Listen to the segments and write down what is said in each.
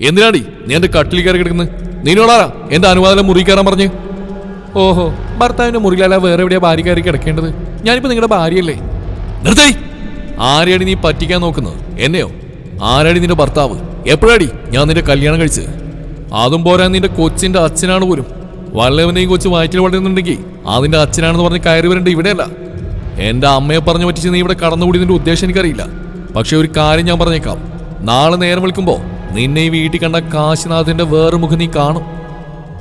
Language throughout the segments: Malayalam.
എന്തിനാടി നീ എന്റെ കട്ടിൽ കയറി കിടക്കുന്നത് നീനോടാരാ? എന്റെ അനുവാദം മുറി കയറാൻ പറഞ്ഞ്. ഓഹോ ഭർത്താവിന്റെ മുറിയിലല്ല വേറെ എവിടെയാ ഭാര്യ കയറി കിടക്കേണ്ടത്? ഞാനിപ്പോ നിങ്ങളുടെ ഭാര്യയല്ലേ? നിർത്തേ. ആരെയാണ് നീ പറ്റിക്കാൻ നോക്കുന്നത്? എന്നെയോ? ആരാടി നിന്റെ ഭർത്താവ്? എപ്പോഴാടി ഞാൻ നിന്റെ കല്യാണം കഴിച്ചത്? അതും പോരാ നിന്റെ കൊച്ചിന്റെ അച്ഛനാണ് പോലും. വല്ലവനെയും കൊച്ചു വയറ്റിൽ വളരുന്നുണ്ടെങ്കിൽ അതിന്റെ അച്ഛനാണെന്ന് പറഞ്ഞ് കയറി വരേണ്ട ഇവിടെയല്ല. എന്റെ അമ്മയെ പറഞ്ഞു പറ്റിച്ച് നീ ഇവിടെ കടന്നുകൂടി നിന്റെ ഉദ്ദേശം എനിക്കറിയില്ല. പക്ഷെ ഒരു കാര്യം ഞാൻ പറഞ്ഞേക്കാം. നാളെ നേരം വിളിക്കുമ്പോ നിന്നെ ഈ വീട്ടിൽ കണ്ട കാശിനാഥിന്റെ വേറെ മുഖം നീ കാണും.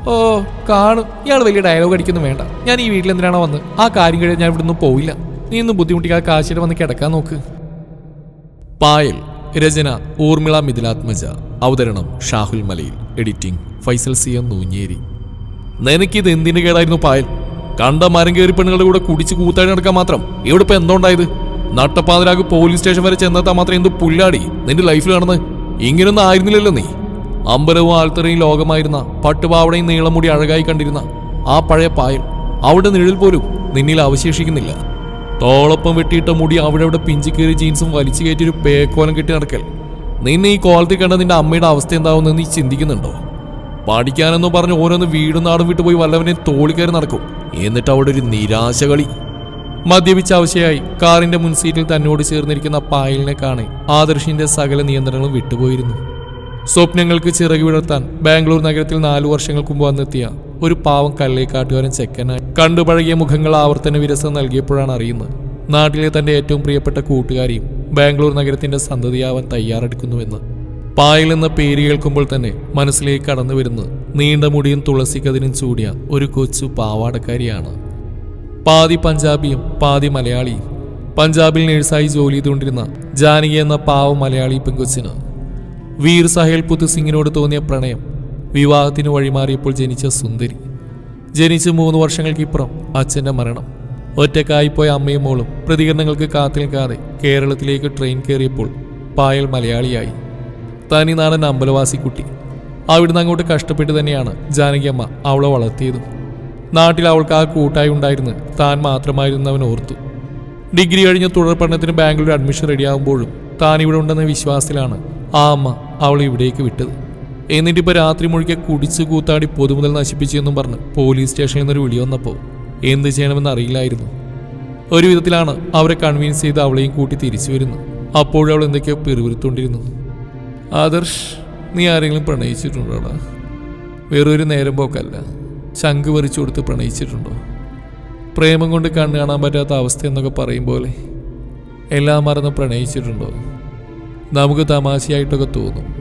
ഓ കാണും. ഇയാൾ വലിയ ഡയലോഗ് അടിക്കുന്നു വേണ്ട. ഞാൻ ഈ വീട്ടിൽ എന്തിനാണോ വന്ന്? ആ കാര്യം കഴിഞ്ഞ് ഞാൻ ഇവിടുന്ന് പോയില്ല നീ ഒന്ന് ബുദ്ധിമുട്ടിക്കാതെ കാശിയുടെ വന്ന് കിടക്കാൻ നോക്ക്. പായൽ രചന ഊർമിള മിഥിലാത്മജ. അവതരണം Shahul Malayil. Editing Faisal C M Noonheri. നിനക്കിത് എന്തിനു കേടായിരുന്നു പായൽ? കണ്ട മരം കയറി പെണ്ണുങ്ങളുടെ കൂടെ കുടിച്ച് കൂത്താടി നടക്കാൻ മാത്രം. ഇവിടെ ഇപ്പൊ എന്തോണ്ടായത് നട്ടപ്പാതിരാക്ക് പോലീസ് സ്റ്റേഷൻ വരെ ചെന്നെത്താൻ മാത്രം എന്ത് പുല്ലാടി? നിന്റെ ലൈഫിൽ നടന്ന് ഇങ്ങനൊന്നും ആയിരുന്നില്ലല്ലോ നീ. അമ്പലവും ആൽത്തറയും ലോകമായിരുന്ന പട്ടുപാവടയും നീളമുടി അഴകായി കണ്ടിരുന്ന ആ പഴയ പായൽ അവിടെ നിഴൽ പോലും നിന്നിൽ അവശേഷിക്കുന്നില്ല. തോളൊപ്പം വെട്ടിയിട്ട മുടി അവിടെ അവിടെ പിഞ്ചി കയറി ജീൻസും വലിച്ചു കയറ്റി ഒരു പേക്കോലം കെട്ടി നടക്കൽ. നിന്നെ ഈ കോലത്തിൽ കണ്ട നിന്റെ അമ്മയുടെ അവസ്ഥ എന്താവുമെന്ന് നീ ചിന്തിക്കുന്നുണ്ടോ? പഠിക്കാനെന്ന് പറഞ്ഞ് ഓരോന്ന് വീടും നാടും വിട്ടു പോയി വല്ലവനെയും തോളി നടക്കും. എന്നിട്ട് അവിടെ ഒരു നിരാശ കളി മദ്യപിച്ച അവശയായി കാറിന്റെ മുൻസീറ്റിൽ തന്നോട് ചേർന്നിരിക്കുന്ന പായലിനെ കാണെ ആദർശിന്റെ സകല നിയന്ത്രണങ്ങളും വിട്ടുപോയിരുന്നു. സ്വപ്നങ്ങൾക്ക് ചിറകി വിടർത്താൻ ബാംഗ്ലൂർ നഗരത്തിൽ നാലു വർഷങ്ങൾക്ക് മുമ്പ് വന്നെത്തിയ ഒരു പാവം കല്ലേക്കാട്ടുകാരൻ ചെക്കനായി കണ്ടുപഴകിയ മുഖങ്ങൾ ആവർത്തന വിരസം നൽകിയപ്പോഴാണ് അറിയുന്നത്. നാട്ടിലെ തന്റെ ഏറ്റവും പ്രിയപ്പെട്ട കൂട്ടുകാരിയും ബാംഗ്ലൂർ നഗരത്തിന്റെ സന്തതിയാവാൻ തയ്യാറെടുക്കുന്നുവെന്ന്. പായൽ എന്ന പേര് കേൾക്കുമ്പോൾ തന്നെ മനസ്സിലേക്ക് കടന്നു വരുന്നത് നീണ്ട മുടിയും തുളസിക്കതിനും ചൂടിയ ഒരു കൊച്ചു പാവാടക്കാരിയാണ്. പാതി പഞ്ചാബിയും പാതി മലയാളിയും. പഞ്ചാബിൽ നഴ്സായി ജോലി ചെയ്തുകൊണ്ടിരുന്ന ജാനകി എന്ന പാവ മലയാളി പെങ്കൊച്ചിന് വീർ സഹേൽ പുത്ത് സിംഗിനോട് തോന്നിയ പ്രണയം വിവാഹത്തിന് വഴിമാറിയപ്പോൾ ജനിച്ച സുന്ദരി. ജനിച്ച് മൂന്ന് വർഷങ്ങൾക്കിപ്പുറം അച്ഛന്റെ മരണം. ഒറ്റക്കായിപ്പോയ അമ്മയും മോളും പ്രതികരണങ്ങൾക്ക് കാത്തു നിൽക്കാതെ കേരളത്തിലേക്ക് ട്രെയിൻ കയറിയപ്പോൾ പായൽ മലയാളിയായി. തനി നാടൻ അമ്പലവാസി കുട്ടി അവിടുന്ന് അങ്ങോട്ട് കഷ്ടപ്പെട്ട് തന്നെയാണ് ജാനകിയമ്മ അവളെ വളർത്തിയതും. നാട്ടിൽ അവൾക്ക് ആ കൂട്ടായി ഉണ്ടായിരുന്നു. താൻ മാത്രമായിരുന്നു അവൻ ഓർത്തു. ഡിഗ്രി കഴിഞ്ഞ് തുടർ പഠനത്തിന് ബാംഗ്ലൂർ അഡ്മിഷൻ റെഡിയാകുമ്പോഴും താൻ ഇവിടെ ഉണ്ടെന്ന വിശ്വാസത്തിലാണ് ആ അമ്മ അവളെ ഇവിടേക്ക് വിട്ടത്. എന്നിട്ടിപ്പോൾ രാത്രി മുഴുക്കെ കുടിച്ച് കൂത്താടി പൊതുമുതൽ നശിപ്പിച്ചു എന്നും പറഞ്ഞ് പോലീസ് സ്റ്റേഷനിൽ നിന്നൊരു വിളി വന്നപ്പോൾ എന്ത് ചെയ്യണമെന്ന് അറിയില്ലായിരുന്നു. ഒരു വിധത്തിലാണ് അവരെ കൺവിൻസ് ചെയ്ത് അവളെയും കൂട്ടി തിരിച്ചു വരുന്നു അപ്പോഴും അവൾ എന്തൊക്കെയോ പിറുവിരുത്തോണ്ടിരുന്നു ആദർശ് നീ ആരെങ്കിലും പ്രണയിച്ചിട്ടുണ്ടോടാ? വേറൊരു നേരം പോക്കല്ല. ശംഖ് പറിച്ചു കൊടുത്ത് പ്രണയിച്ചിട്ടുണ്ടോ? പ്രേമം കൊണ്ട് കണ്ണു കാണാൻ പറ്റാത്ത അവസ്ഥ എന്നൊക്കെ പറയും പോലെ എല്ലാം മറന്ന് പ്രണയിച്ചിട്ടുണ്ടോ? നമുക്ക് തമാശയായിട്ടൊക്കെ തോന്നും.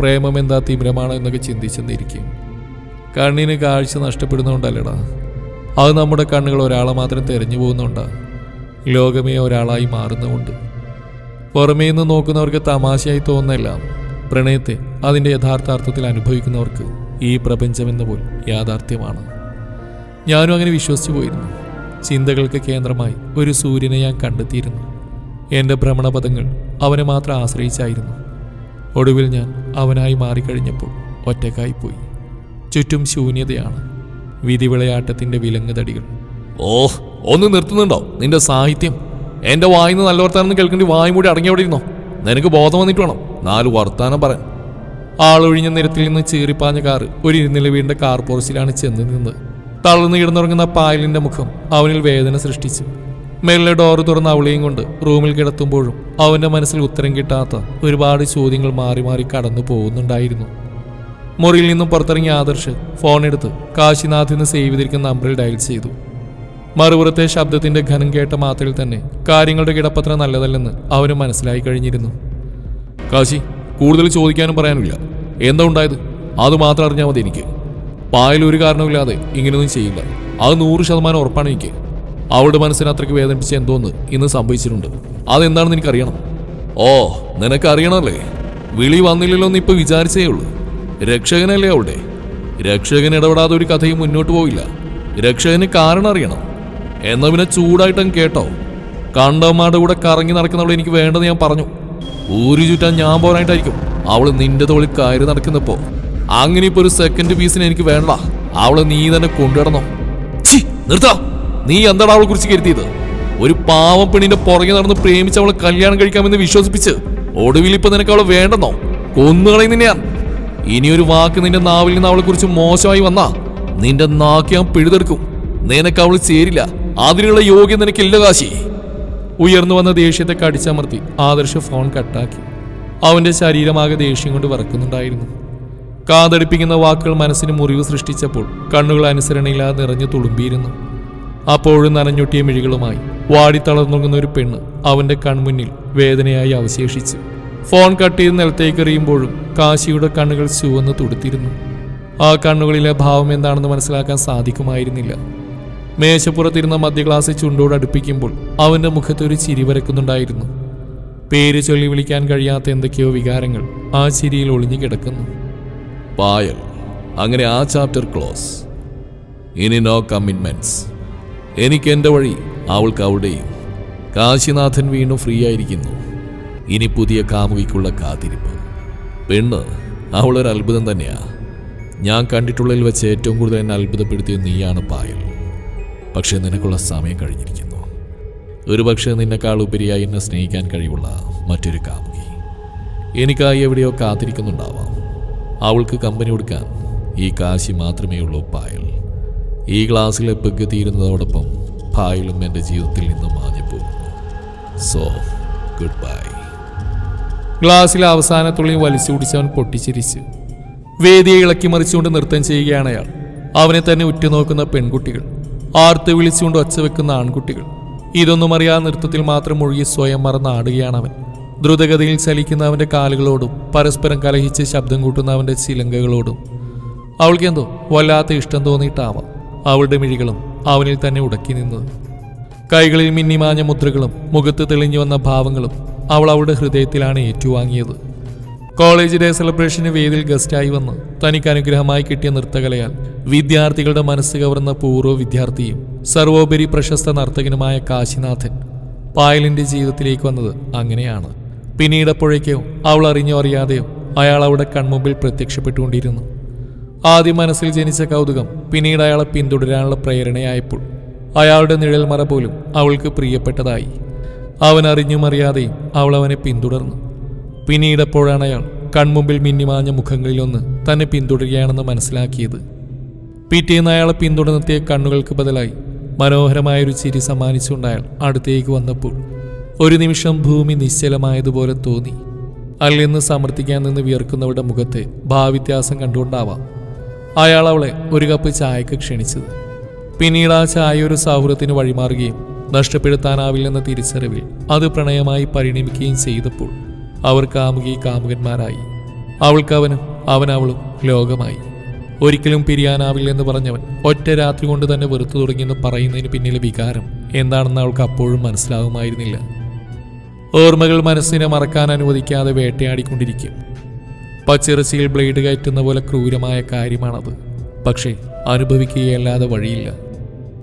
പ്രേമം എന്താ തീവ്രമാണോ എന്നൊക്കെ ചിന്തിച്ചെന്നിരിക്കും. കണ്ണിന് കാഴ്ച നഷ്ടപ്പെടുന്നതുകൊണ്ടല്ലടാ അത് നമ്മുടെ കണ്ണുകൾ ഒരാളെ മാത്രം തെരഞ്ഞു പോകുന്നുണ്ടാ. ലോകമേ ഒരാളായി മാറുന്നുമുണ്ട് പുറമേ നിന്ന് നോക്കുന്നവർക്ക് തമാശയായി തോന്നുന്നില്ല പ്രണയത്തെ അതിന്റെ യഥാർത്ഥാർത്ഥത്തിൽ അനുഭവിക്കുന്നവർക്ക് ഈ പ്രപഞ്ചമെന്ന പോൽ യാഥാർത്ഥ്യമാണ്. ഞാനും അങ്ങനെ വിശ്വസിച്ചു പോയിരുന്നു. ചിന്തകൾക്ക് കേന്ദ്രമായി ഒരു സൂര്യനെ ഞാൻ കണ്ടെത്തിയിരുന്നു. എന്റെ ഭ്രമണപഥങ്ങൾ അവനെ മാത്രം ആശ്രയിച്ചായിരുന്നു. ഒടുവിൽ ഞാൻ അവനായി മാറിക്കഴിഞ്ഞപ്പോൾ ഒറ്റക്കായിപ്പോയി ചുറ്റും ശൂന്യതയാണ്. വിധിവിളയാട്ടത്തിന്റെ വിലങ്ങുതടികൾ. ഓ ഒന്ന് നിർത്തുന്നുണ്ടോ? നിന്റെ സാഹിത്യം. എന്റെ വായിന്ന് നല്ല വർത്താനം കേൾക്കേണ്ടി വായും കൂടി അടങ്ങിയവിടെ ഇരുന്നോ? നിനക്ക് ബോധം വന്നിട്ട് വേണം. നാല് വർത്താനം പറയാൻ. ആളൊഴിഞ്ഞ നിരത്തിൽ നിന്ന് ചീറിപ്പാഞ്ഞ കാറ് ഒരു ഇരുനില വീടിന്റെ കാർ പോർച്ചിലാണ് ചെന്ന് നിന്നത് തളർന്നു കിടന്നുറങ്ങുന്ന പായലിന്റെ മുഖം അവനിൽ വേദന സൃഷ്ടിച്ചു. മെല്ലെ ഡോറ് തുറന്ന് അവളെയും കൊണ്ട് റൂമിൽ കിടത്തുമ്പോഴും അവന്റെ മനസ്സിൽ ഉത്തരം കിട്ടാത്ത ഒരുപാട് ചോദ്യങ്ങൾ മാറി മാറി കടന്നു പോകുന്നുണ്ടായിരുന്നു. മുറിയിൽ നിന്നും പുറത്തിറങ്ങിയ ആദർശ് ഫോൺ എടുത്ത് കാശിനാഥിൽ നിന്ന് സേവ് ചെയ്തിരിക്കുന്ന നമ്പറിൽ ഡയൽ ചെയ്തു. മറുപുറത്തെ ശബ്ദത്തിന്റെ ഘനം കേട്ട മാത്രയിൽ തന്നെ കാര്യങ്ങളുടെ കിടപ്പത്ര നല്ലതല്ലെന്ന് അവന് മനസ്സിലായി കഴിഞ്ഞിരുന്നു. കാശി കൂടുതൽ ചോദിക്കാനും പറയാനില്ല എന്താ ഉണ്ടായത്? അത് മാത്രം അറിഞ്ഞാൽ മതി എനിക്ക്. പായൽ ഒരു കാരണവുമില്ലാതെ ഇങ്ങനെയൊന്നും ചെയ്യില്ല അത് നൂറ് ശതമാനം ഉറപ്പാണ് എനിക്ക്. അവളുടെ മനസ്സിന് അത്രയ്ക്ക് വേദനിപ്പിച്ച് എന്തോന്ന് ഇന്ന് സംഭവിച്ചിട്ടുണ്ട്. അതെന്താണെന്ന് എനിക്കറിയണം. ഓ നിനക്കറിയണമല്ലേ? വിളി വന്നില്ലല്ലോ എന്ന് ഇപ്പൊ വിചാരിച്ചേ ഉള്ളൂ. രക്ഷകനല്ലേ അവളുടെ? രക്ഷകൻ ഇടപെടാതെ ഒരു കഥയും മുന്നോട്ട് പോവില്ല. രക്ഷകന് കാരണം അറിയണം. എന്നാ പിന്നെ ചൂടായിട്ടും കേട്ടോ. കണ്ടവന്മാരുടെ കൂടെ കറങ്ങി നടക്കുന്നവളെ എനിക്ക് വേണ്ടെന്ന് ഞാൻ പറഞ്ഞു. ഊരി ചുറ്റാൻ ഞാൻ പോരായിട്ടായിരിക്കും അവൾ നിന്റെ തോളിൽ കയറി നടക്കുന്നപ്പോ. അങ്ങനെ ഇപ്പൊ ഒരു സെക്കൻഡ് പീസിന് എനിക്ക് വേണ്ട. അവളെ നീ തന്നെ കൊണ്ടുവരണോ. നിർത്താ നീ എന്താണ് അവളെ കുറിച്ച് കരുതിയത്? ഒരു പാവം പെണ്ണിന്റെ പുറകെ നടന്ന് പ്രേമിച്ച് അവളെ കല്യാണം കഴിക്കാമെന്ന് വിശ്വസിപ്പിച്ച് ഒടുവിൽ ഇപ്പൊ നിനക്ക് അവളെ വേണ്ടെന്നോ? കൊന്നുകളയും നിന്നെ ഇനിയൊരു വാക്ക് നിന്റെ നാവിൽ നിന്ന് അവളെ കുറിച്ച് മോശമായി വന്നാ നിന്റെ നാക്ക് ഞാൻ പിഴുതെടുക്കും. നിനക്ക് അവൾ ചേരില്ല. അതിനുള്ള യോഗ്യം നിനക്കില്ല കാശി. ഉയർന്നു വന്ന ദേഷ്യത്തെ കടിച്ചമർത്തി ആദർശ് ഫോൺ കട്ടാക്കി. അവന്റെ ശരീരമാകെ ദേഷ്യം കൊണ്ട് വറക്കുന്നുണ്ടായിരുന്നു. കാതടിപ്പിക്കുന്ന വാക്കുകൾ മനസ്സിന് മുറിവ് സൃഷ്ടിച്ചപ്പോൾ കണ്ണുകൾ അനുസരണയില്ലാതെ നിറഞ്ഞു തുളുമ്പിയിരുന്നു. അപ്പോഴും നനഞ്ഞൊട്ടിയ മിഴികളുമായി വാടിത്തളർന്നുറങ്ങുന്ന ഒരു പെണ്ണ് അവന്റെ കൺമുന്നിൽ വേദനയായി അവശേഷിച്ചു. ഫോൺ കട്ട് ചെയ്ത് നിലത്തേക്ക് എറിയുമ്പോഴും കാശിയുടെ കണ്ണുകൾ ചുവന്ന് തുടുത്തിരുന്നു. ആ കണ്ണുകളിലെ ഭാവം എന്താണെന്ന് മനസ്സിലാക്കാൻ സാധിക്കുമായിരുന്നില്ല. മേശപ്പുറത്തിരുന്ന മധ്യ ക്ലാസ് ചുണ്ടോട് അടുപ്പിക്കുമ്പോൾ അവന്റെ മുഖത്ത് ഒരു ചിരി വരക്കുന്നുണ്ടായിരുന്നു. പേര് ചൊല്ലി വിളിക്കാൻ കഴിയാത്ത എന്തൊക്കെയോ വികാരങ്ങൾ ആ ചിരിയിൽ ഒളിഞ്ഞു കിടക്കുന്നു. പായൽ അങ്ങനെ ആ ചാപ്റ്റർ ക്ലോസ്. ഇനി നോ കമ്മിറ്റ്മെന്റ്സ്. എനിക്ക് എന്റെ വഴി അവൾക്ക് അവിടെയും. കാശിനാഥൻ വീണ്ടും ഫ്രീ ആയിരിക്കുന്നു. ഇനി പുതിയ കാമുകിക്കുള്ള കാത്തിരിപ്പ്. പെണ്ണ് അവളൊരു അത്ഭുതം തന്നെയാ. ഞാൻ കണ്ടിട്ടുള്ളതിൽ വെച്ച് ഏറ്റവും കൂടുതൽ എന്നെ അത്ഭുതപ്പെടുത്തിയ നീയാണ് പായൽ. പക്ഷേ നിനക്കുള്ള സമയം കഴിഞ്ഞിരിക്കുന്നു. ഒരു പക്ഷേ നിന്നെക്കാൾ ഉപരിയായി എന്നെ സ്നേഹിക്കാൻ കഴിവുള്ള മറ്റൊരു കാമുകി. എനിക്കായി എവിടെയോ കാത്തിരിക്കുന്നുണ്ടാവാം. അവൾക്ക് കമ്പനി കൊടുക്കാൻ ഈ കാശി മാത്രമേ ഉള്ളൂ പായൽ. ഈ ഗ്ലാസ്സിലെ പെഗ് തീരുന്നതോടൊപ്പം പായലും എന്റെ ജീവിതത്തിൽ നിന്ന് മാഞ്ഞു പോകുന്നു. സോ ഗുഡ് ബൈ ഗ്ലാസ്സിലെ അവസാന തുള്ളി വലിച്ചു കുടിച്ചവൻ പൊട്ടിച്ചിരിച്ച്. വേദിയെ ഇളക്കി മറിച്ചുകൊണ്ട് നൃത്തം ചെയ്യുകയാണ് അയാൾ. അവനെ തന്നെ ഉറ്റുനോക്കുന്ന പെൺകുട്ടികൾ. ആർത്ത് വിളിച്ചുകൊണ്ട് ഒച്ച വെക്കുന്ന ആൺകുട്ടികൾ. ഇതൊന്നും അറിയാതെ നൃത്തത്തിൽ മാത്രം മുഴുകി സ്വയം മറന്നാടുകയാണ് അവൻ. ദ്രുതഗതിയിൽ ചലിക്കുന്ന അവന്റെ കാലുകളോടും പരസ്പരം കലഹിച്ച് ശബ്ദം കൂട്ടുന്ന അവന്റെ ചിലങ്കകളോടും. അവൾക്കെന്തോ വല്ലാത്ത ഇഷ്ടം തോന്നിയിട്ടാവാം അവളുടെ മിഴികളും അവനിൽ തന്നെ ഉടക്കി നിന്നത്. കൈകളിൽ മിന്നിമാഞ്ഞ മുദ്രകളും മുഖത്ത് തെളിഞ്ഞു വന്ന ഭാവങ്ങളും അവൾ അവളുടെ ഹൃദയത്തിലാണ് ഏറ്റുവാങ്ങിയത്. കോളേജ് ഡേ സെലിബ്രേഷന് വേദിയിൽ ഗസ്റ്റായി വന്ന് തനിക്ക് അനുഗ്രഹമായി കിട്ടിയ നൃത്തകലയാൽ വിദ്യാർത്ഥികളുടെ മനസ്സ് കവർന്ന പൂർവ വിദ്യാർത്ഥിയും സർവോപരി പ്രശസ്ത നർത്തകനുമായ കാശിനാഥൻ പായലിന്റെ ജീവിതത്തിലേക്ക് വന്നത് അങ്ങനെയാണ്. പിന്നീടപ്പോഴേക്കോ അവൾ അറിഞ്ഞോ അറിയാതെയോ അയാൾ അവിടെ കൺമുമ്പിൽ പ്രത്യക്ഷപ്പെട്ടുകൊണ്ടിരുന്നു. ആദ്യം മനസ്സിൽ ജനിച്ച കൗതുകം പിന്നീട് അയാളെ പിന്തുടരാനുള്ള പ്രേരണയായപ്പോൾ അയാളുടെ നിഴൽമറ പോലും അവൾക്ക് പ്രിയപ്പെട്ടതായി. അവൻ അറിഞ്ഞുമറിയാതെയും അവൾ അവനെ പിന്തുടർന്നു. പിന്നീടെപ്പോഴാണ് അയാൾ കൺമുമ്പിൽ മിന്നിമാഞ്ഞ മുഖങ്ങളിലൊന്ന് തന്നെ പിന്തുടരുകയാണെന്ന് മനസ്സിലാക്കിയത്. പിറ്റേന്ന് അയാളെ പിന്തുടർന്നെത്തിയ കണ്ണുകൾക്ക് ബദലായി മനോഹരമായൊരു ചിരി സമ്മാനിച്ചുകൊണ്ട് അയാൾ അടുത്തേക്ക് വന്നപ്പോൾ ഒരു നിമിഷം ഭൂമി നിശ്ചലമായതുപോലെ തോന്നി. അല്ലെന്ന് സമർത്ഥിക്കാൻ നിന്ന് വിയർക്കുന്നവരുടെ മുഖത്തെ ഭാവിത്യാസം കണ്ടുകൊണ്ടാവാം അയാൾ അവളെ ഒരു കപ്പ് ചായക്ക് ക്ഷണിച്ചത്. പിന്നീട് ആ ചായ ഒരു സൗഹൃദത്തിന് വഴിമാറുകയും നഷ്ടപ്പെടുത്താനാവില്ലെന്ന തിരിച്ചറിവിൽ അത് പ്രണയമായി പരിണമിക്കുകയും ചെയ്തപ്പോൾ അവർ കാമുകി കാമുകന്മാരായി. അവൾക്ക് അവനും അവനവളും ലോകമായി. ഒരിക്കലും പിരിയാനാവില്ലെന്ന് പറഞ്ഞവൻ ഒറ്റ രാത്രി കൊണ്ട് തന്നെ വെറുത്തു തുടങ്ങിയെന്ന് പറയുന്നതിന് പിന്നിലെ വികാരം എന്താണെന്ന് അവൾക്ക് അപ്പോഴും മനസ്സിലാകുമായിരുന്നില്ല. ഓർമ്മകൾ മനസ്സിനെ മറക്കാൻ അനുവദിക്കാതെ വേട്ടയാടിക്കൊണ്ടിരിക്കും. പച്ചിറച്ചിയിൽ ബ്ലേഡ് കയറ്റുന്ന പോലെ ക്രൂരമായ കാര്യമാണത്. പക്ഷേ അനുഭവിക്കുകയല്ലാതെ വഴിയില്ല.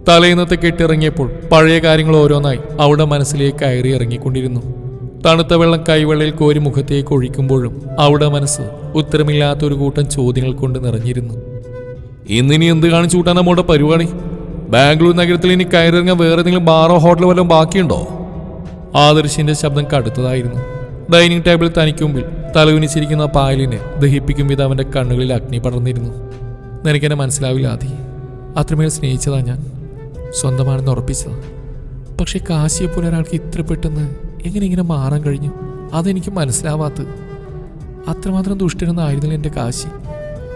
തലേന്നത്തെ കെട്ടിറങ്ങിയപ്പോൾ പഴയ കാര്യങ്ങൾ ഓരോന്നായി അവളുടെ മനസ്സിലേക്ക് കയറി ഇറങ്ങിക്കൊണ്ടിരുന്നു. തണുത്ത വെള്ളം കൈവെള്ളയിൽ കോരി മുഖത്തേക്ക് ഒഴിക്കുമ്പോഴും അവളുടെ മനസ്സ് ഉത്തരമില്ലാത്ത ഒരു കൂട്ടം ചോദ്യങ്ങൾ കൊണ്ട് നിറഞ്ഞിരുന്നു. ഇന്നിനി എന്ത് കാണിച്ചു കൂട്ടാൻ നമ്മുടെ പരിപാടി? ബാംഗ്ലൂർ നഗരത്തിൽ ഇനി കയറിറങ്ങാൻ വേറെ ഏതെങ്കിലും ബാറോ ഹോട്ടലോ വല്ലതും ബാക്കിയുണ്ടോ? ആദർശിന്റെ ശബ്ദം കടുത്തതായിരുന്നു. ഡൈനിങ് ടേബിൾ തനിക്ക് മുമ്പിൽ തലകുനിച്ചിരിക്കുന്ന പായലിനെ ദഹിപ്പിക്കും വിധം അവന്റെ കണ്ണുകളിൽ അഗ്നി പടർന്നിരുന്നു. നിനക്കെന്നെ മനസ്സിലാവില്ല ആദി. അത്രമേൽ സ്നേഹിച്ചതാ ഞാൻ. സ്വന്തമാണെന്ന് ഉറപ്പിച്ചതാ. പക്ഷെ കാശിയെ പോലെ ഒരാൾക്ക് ഇത്ര പെട്ടെന്ന് എങ്ങനെ ഇങ്ങനെ മാറാൻ കഴിഞ്ഞു? അതെനിക്ക് മനസ്സിലാവാത്തത്. അത്രമാത്രം ദുഷ്ടനൊന്നായിരുന്നില്ല എന്റെ കാശി.